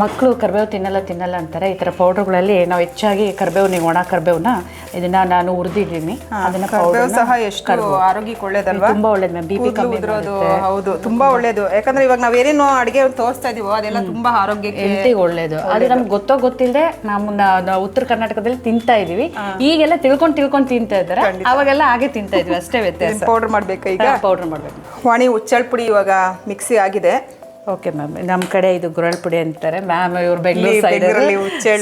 ಮಕ್ಕಳು ಕರ್ಬೇವು ತಿನ್ನಲ್ಲ ತಿನ್ನಲ್ಲ ಅಂತಾರೆ. ಈ ಥರ ಪೌಡ್ರ್ಗಳಲ್ಲಿ ನಾವು ಹೆಚ್ಚಾಗಿ ಕರ್ಬೇವು ನೀವು ಒಣ ಕರ್ಬೇವನ್ನ ಇದನ್ನ ನಾನು ಹುರಿದಿದ್ದೀನಿ. ಅದನ್ನ ಕರ್ಬೇವು ಸಹ ಎಷ್ಟು ಆರೋಗ್ಯಕ್ಕೆ ಒಳ್ಳೇದಲ್ವಾ? ತುಂಬಾ ಒಳ್ಳೇದು ಮ್ಯಾಮ್. ಬಿ ಪಿ ಕಮ್ಮಿ ಹೌದು ತುಂಬಾ ಒಳ್ಳೇದು. ಯಾಕಂದ್ರೆ ಇವಾಗ ನಾವೇನೇನೋ ಅಡಿಗೆ ತೋರಿಸ್ತಾ ಇದೀವೋ ಅದೆಲ್ಲ ತುಂಬಾ ಆರೋಗ್ಯಕ್ಕೆ ಹೆಲ್ತಿಗೆ ಒಳ್ಳೇದು. ಅದು ನಮ್ಗೆ ಗೊತ್ತೋ ಗೊತ್ತಿಲ್ಲದೆ ನಮ್ಮನ್ನ ನಾವು ಉತ್ತರ ಕರ್ನಾಟಕದಲ್ಲಿ ತಿಂತಾ ಇದೀವಿ. ಈಗೆಲ್ಲ ತಿಳ್ಕೊಂಡು ತಿಳ್ಕೊಂಡು ತಿಂತಾ ಇದ್ದಾರೆ. ಅವಾಗೆಲ್ಲ ಹಾಗೆ ತಿಂತಾ ಇದ್ವಿ ಅಷ್ಟೇ ವ್ಯತ್ಯಾಸ. ಪೌಡರ್ ಮಾಡ್ಬೇಕು ಈಗ? ಪೌಡರ್ ಮಾಡ್ಬೇಕು. ವಾಣಿ ಉಚ್ಚಳ್ ಪುಡಿ ಇವಾಗ ಮಿಕ್ಸಿ ಆಗಿದೆ. ಓಕೆ ಮ್ಯಾಮ್ ನಮ್ಮ ಕಡೆ ಇದು ಗುರಳ್ ಪುಡಿ ಅಂತಾರೆ. ಮ್ಯಾಮ್ ಇವ್ರು ಬೆಂಗಳೂರು ಸೈಡ್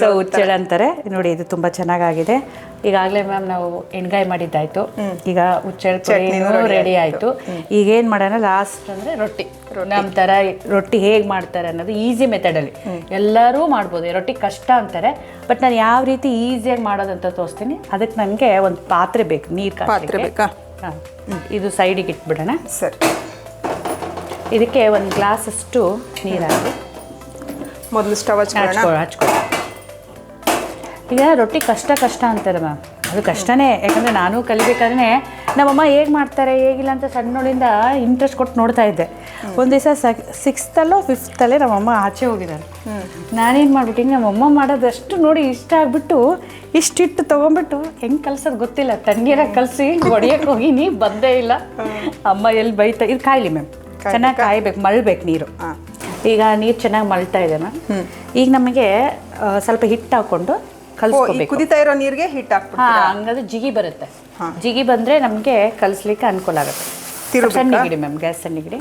ಸೊ ಉಚ್ಚೆಳ್ಳು ಅಂತಾರೆ. ನೋಡಿ ಇದು ತುಂಬ ಚೆನ್ನಾಗಾಗಿದೆ. ಈಗಾಗಲೇ ಮ್ಯಾಮ್ ನಾವು ಎಣ್ಗಾಯಿ ಮಾಡಿದ್ದಾಯ್ತು. ಈಗ ಉಚ್ಚೆಳ್ಳು ಪುಡಿ ರೆಡಿ ಆಯಿತು. ಈಗ ಏನು ಮಾಡೋಣ ಲಾಸ್ಟ್ ಅಂದರೆ ರೊಟ್ಟಿ. ನಮ್ಮ ಥರ ರೊಟ್ಟಿ ಹೇಗೆ ಮಾಡ್ತಾರೆ ಅನ್ನೋದು ಈಸಿ ಮೆಥಡಲ್ಲಿ ಎಲ್ಲರೂ ಮಾಡ್ಬೋದು. ರೊಟ್ಟಿ ಕಷ್ಟ ಅಂತಾರೆ. ಬಟ್ ನಾನು ಯಾವ ರೀತಿ ಈಸಿಯಾಗಿ ಮಾಡೋದಂತ ತೋರಿಸ್ತೀನಿ. ಅದಕ್ಕೆ ನನಗೆ ಒಂದು ಪಾತ್ರೆ ಬೇಕು ನೀರು ಪಾತ್ರೆ ಬೇಕಾ? ಹಾಂ. ಇದು ಸೈಡಿಗೆ ಇಟ್ಬಿಡೋಣ. ಸರಿ. ಇದಕ್ಕೆ ಒಂದು ಗ್ಲಾಸಷ್ಟು ನೀರಾಗಿ. ಮೊದಲು ಸ್ಟವ್ ಹಚ್ಕೊಳ್ಳೋಣ. ಹಚ್ಕೊ ಹಚ್ಕೊ ಈಗ ರೊಟ್ಟಿ ಕಷ್ಟ ಕಷ್ಟ ಅಂತಾರೆ ಮ್ಯಾಮ್. ಅದು ಕಷ್ಟನೇ ಯಾಕಂದರೆ ನಾನು ಕಲಿಬೇಕಾದ್ರೆ ನಮ್ಮಮ್ಮ ಹೇಗೆ ಮಾಡ್ತಾರೆ ಹೇಗಿಲ್ಲ ಅಂತ ಸಣ್ಣೋಳಿಂದ ಇಂಟ್ರೆಸ್ಟ್ ಕೊಟ್ಟು ನೋಡ್ತಾ ಇದ್ದೆ. ಒಂದು ದಿವಸ ಸಿಕ್ಸ್ತಲ್ಲೋ ಫಿಫ್ತಲ್ಲೇ ನಮ್ಮಮ್ಮ ಆಚೆ ಹೋಗಿದ್ದಾರೆ. ನಾನೇನು ಮಾಡ್ಬಿಟ್ಟಿನಿ ನಮ್ಮಮ್ಮ ಮಾಡೋದಷ್ಟು ನೋಡಿ ಇಷ್ಟ ಆಗಿಬಿಟ್ಟು ಇಷ್ಟಿಟ್ಟು ತೊಗೊಂಬಿಟ್ಟು ಹೆಂಗೆ ಕಲ್ಸೋದು ಗೊತ್ತಿಲ್ಲ. ತಣ್ಣೀರಾಗ ಕಲಸಿ ಹೊಡಿಯೋಕೆ ಹೋಗಿನಿ ಬಂದೇ ಇಲ್ಲ. ಅಮ್ಮ ಎಲ್ಲಿ ಬೈತಾ ಇದು ಕಾಯ್ಲಿ ಮ್ಯಾಮ್. ಚೆನ್ನಾಗಿ ಕಾಯಬೇಕು ಮಳ್ಬೇಕು ನೀರು. ಈಗ ನೀರು ಚೆನ್ನಾಗಿ ಮಳ್ತಾ ಇದೆ ಮ್ಯಾಮ್. ಈಗ ನಮಗೆ ಸ್ವಲ್ಪ ಹಿಟ್ಟು ಹಾಕೊಂಡು ಕಲಿಸ್ಕೋಬೇಕು. ಕುದಿತಾ ಇರೋ ನೀರಿಗೆ ಹಿಟ್ಟು ಹಾಕ್ಬಿಟ್ಟು ಹಾಂ ಹಂಗಾದ್ರೆ ಜಿಗಿ ಬರುತ್ತೆ. ಜಿಗಿ ಬಂದರೆ ನಮಗೆ ಕಲಿಸ್ಲಿಕ್ಕೆ ಅನುಕೂಲ ಆಗುತ್ತೆ? ಸಣ್ಣಗಿಡಿ ಮ್ಯಾಮ್ ಗ್ಯಾಸ್ ಸಣ್ಣಗಿಡಿ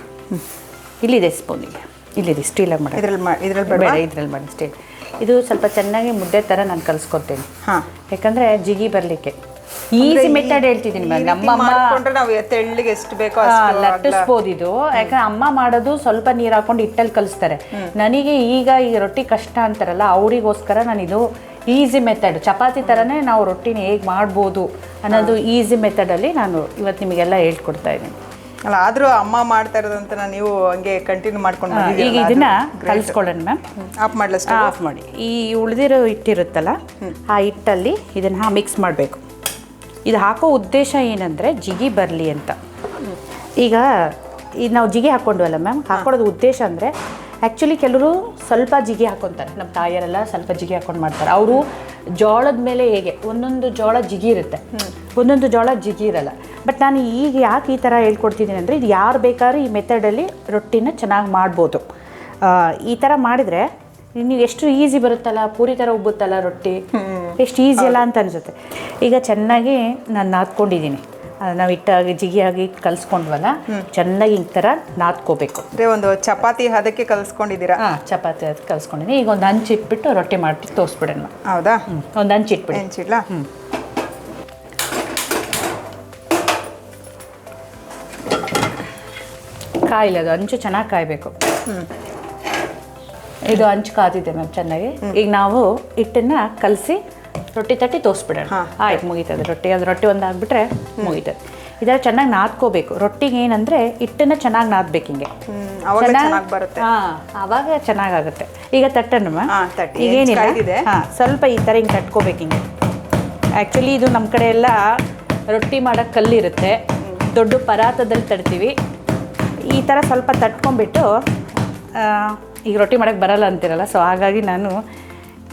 ಇಲ್ಲಿದೆ ಸ್ಪೂನಿಗೆ ಇಲ್ಲಿದೆ ಸ್ಟೀಲಾಗಿ ಮಾಡಿ ಇದ್ರಲ್ಲಿ ಮಾಡಿ ಇದ್ರಲ್ಲಿ ಬೇಡ ಇದ್ರಲ್ಲಿ ಮಾಡಿ ಸ್ಟೀಲ್ ಇದು ಸ್ವಲ್ಪ ಚೆನ್ನಾಗಿ ಮುದ್ದೆ ಥರ ನಾನು ಕಲಿಸ್ಕೊತೀನಿ ಹಾಂ. ಯಾಕಂದರೆ ಜಿಗಿ ಬರಲಿಕ್ಕೆ. ಈಸಿ ಮೆಥಡ್ ಹೇಳ್ತಿದ್ದೀನಿ ನಮ್ಮಮ್ಮ ಮಾಡ್ಕೊಂಡ್ರೆ ನಾವು ತೆಳ್ಳಿಗೆ ಎಷ್ಟು ಬೇಕೋ ಲಟ್ಟಿಸ್ಬೋದು ಇದು. ಯಾಕಂದ್ರೆ ಅಮ್ಮ ಮಾಡೋದು ಸ್ವಲ್ಪ ನೀರು ಹಾಕೊಂಡು ಹಿಟ್ಟಲ್ಲಿ ಕಲಿಸ್ತಾರೆ. ನನಗೆ ಈಗ ಈ ರೊಟ್ಟಿ ಕಷ್ಟ ಅಂತಾರಲ್ಲ ಅವರಿಗೋಸ್ಕರ ನಾನು ಇದು ಈಸಿ ಮೆಥಡ್ ಚಪಾತಿ ಥರನೇ ನಾವು ರೊಟ್ಟಿನ ಹೇಗೆ ಮಾಡ್ಬೋದು ಅನ್ನೋದು ಈಸಿ ಮೆಥಡಲ್ಲಿ ನಾನು ಇವತ್ತು ನಿಮಗೆಲ್ಲ ಹೇಳ್ಕೊಡ್ತಾ ಇದ್ದೀನಿ. ಅಲ್ಲ ಆದರೂ ಅಮ್ಮ ಮಾಡ್ತಾ ಇರೋದಂತ ನೀವು ಹಂಗೆ ಕಂಟಿನ್ಯೂ ಮಾಡ್ಕೊಂಡು ಈಗ ಇದನ್ನ ಕಲಿಸ್ಕೊಳ್ಳೋಣ ಮ್ಯಾಮ್ ಆಫ್ ಮಾಡ್ಲಷ್ಟ ಆಫ್ ಮಾಡಿ. ಈ ಉಳಿದಿರೋ ಹಿಟ್ಟಿರುತ್ತಲ್ಲ ಆ ಹಿಟ್ಟಲ್ಲಿ ಇದನ್ನು ಮಿಕ್ಸ್ ಮಾಡಬೇಕು. ಇದು ಹಾಕೋ ಉದ್ದೇಶ ಏನಂದರೆ ಜಿಗಿ ಬರಲಿ ಅಂತ. ಈಗ ಇದು ನಾವು ಜಿಗಿ ಹಾಕ್ಕೊಂಡ್ವಲ್ಲ ಮ್ಯಾಮ್ ಹಾಕೊಳ್ಳೋದು ಉದ್ದೇಶ ಅಂದರೆ ಆ್ಯಕ್ಚುಲಿ ಕೆಲವರು ಸ್ವಲ್ಪ ಜಿಗಿ ಹಾಕ್ಕೊತಾರೆ ನಮ್ಮ ತಾಯಿಯರೆಲ್ಲ ಸ್ವಲ್ಪ ಜಿಗಿ ಹಾಕ್ಕೊಂಡು ಮಾಡ್ತಾರೆ. ಅವರು ಜೋಳದ ಮೇಲೆ ಹೇಗೆ ಒಂದೊಂದು ಜೋಳ ಜಿಗಿ ಇರುತ್ತೆ. ಒಂದೊಂದು ಜೋಳ ಜಿಗಿ ಇರಲ್ಲ. ಬಟ್ ನಾನು ಈಗ ಯಾಕೆ ಈ ಥರ ಹೇಳ್ಕೊಡ್ತಿದ್ದೀನಿ ಅಂದರೆ ಇದು ಯಾರು ಬೇಕಾದ್ರೂ ಈ ಮೆಥಡಲ್ಲಿ ರೊಟ್ಟಿನ ಚೆನ್ನಾಗಿ ಮಾಡ್ಬೋದು. ಈ ಥರ ಮಾಡಿದರೆ ನೀವು ಎಷ್ಟು ಈಸಿ ಬರುತ್ತಲ್ಲ? ಪೂರಿ ಥರ ಉಬ್ಬುತ್ತಲ್ಲ ರೊಟ್ಟಿ? ಎಷ್ಟು ಈಸಿ ಅಲ್ಲ ಅಂತ ಅನಿಸುತ್ತೆ. ಈಗ ಚೆನ್ನಾಗಿ ನಾನು ನಾದ್ಕೊಂಡಿದ್ದೀನಿ. ನಾವು ಹಿಟ್ಟಾಗಿ ಜಿಗಿಯಾಗಿ ಕಲಿಸ್ಕೊಂಡ್ವಲ್ಲ? ಚೆನ್ನಾಗಿ ಈ ಥರ ನಾದ್ಕೋಬೇಕು. ಅಂದರೆ ಒಂದು ಚಪಾತಿ ಹದಕ್ಕೆ ಕಲ್ಸ್ಕೊಂಡಿದ್ದೀರಾ? ಹಾಂ ಚಪಾತಿ ಅದು ಕಲಿಸ್ಕೊಂಡಿದ್ದೀನಿ. ಈಗ ಒಂದು ಹಂಚು ಇಟ್ಬಿಟ್ಟು ರೊಟ್ಟಿ ಮಾಡಿ ತೋರಿಸ್ಬಿಡೋಣ. ಹೌದಾ? ಒಂದು ಹಂಚು ಇಟ್ಬಿಡಿ. ಹೆಂಚಿಲ್ಲ ಕಾಯಿಲ್ಲ ಅದು ಹಂಚು ಚೆನ್ನಾಗಿ ಕಾಯಬೇಕು. ಇದು ಹಂಚು ಕಾದಿದೆ ಮ್ಯಾಮ್ ಚೆನ್ನಾಗಿ. ಈಗ ನಾವು ಹಿಟ್ಟನ್ನ ಕಲಸಿ ರೊಟ್ಟಿ ತಟ್ಟಿ ತೋರಿಸ್ಬಿಡೋಣ ಆಯ್ತು ಮುಗೀತದೆ ರೊಟ್ಟಿ. ಅದು ರೊಟ್ಟಿ ಒಂದು ಹಾಕ್ಬಿಟ್ರೆ ಮುಗೀತದೆ. ಇದರ ಚೆನ್ನಾಗಿ ನಾದ್ಕೋಬೇಕು. ರೊಟ್ಟಿಗೆ ಏನಂದ್ರೆ ಹಿಟ್ಟನ್ನ ಚೆನ್ನಾಗಿ ನಾದ್ಬೇಕು ಹಿಂಗೆ. ಅವಾಗ ಆವಾಗ ಚೆನ್ನಾಗಾಗುತ್ತೆ. ಈಗ ತಟ್ಟಣ ಹಾ, ತಟ್ಟಿ. ಈಗ ಏನಿಲ್ಲ ಹಾಂ ಸ್ವಲ್ಪ ಈ ಥರ ಹಿಂಗೆ ತಟ್ಕೋಬೇಕು ಹಿಂಗೆ. ಆ್ಯಕ್ಚುಲಿ ಇದು ನಮ್ಮ ಕಡೆ ಎಲ್ಲ ರೊಟ್ಟಿ ಮಾಡೋಕ್ಕೆ ಕಲ್ಲಿರುತ್ತೆ ದೊಡ್ಡ ಪರಾತದಲ್ಲಿ ತಡ್ತೀವಿ. ಈ ಥರ ಸ್ವಲ್ಪ ತಟ್ಕೊಂಡ್ಬಿಟ್ಟು ಈಗ ರೊಟ್ಟಿ ಮಾಡೋಕ್ಕೆ ಬರಲ್ಲ ಅಂತಿರಲ್ಲ ಸೊ ಹಾಗಾಗಿ ನಾನು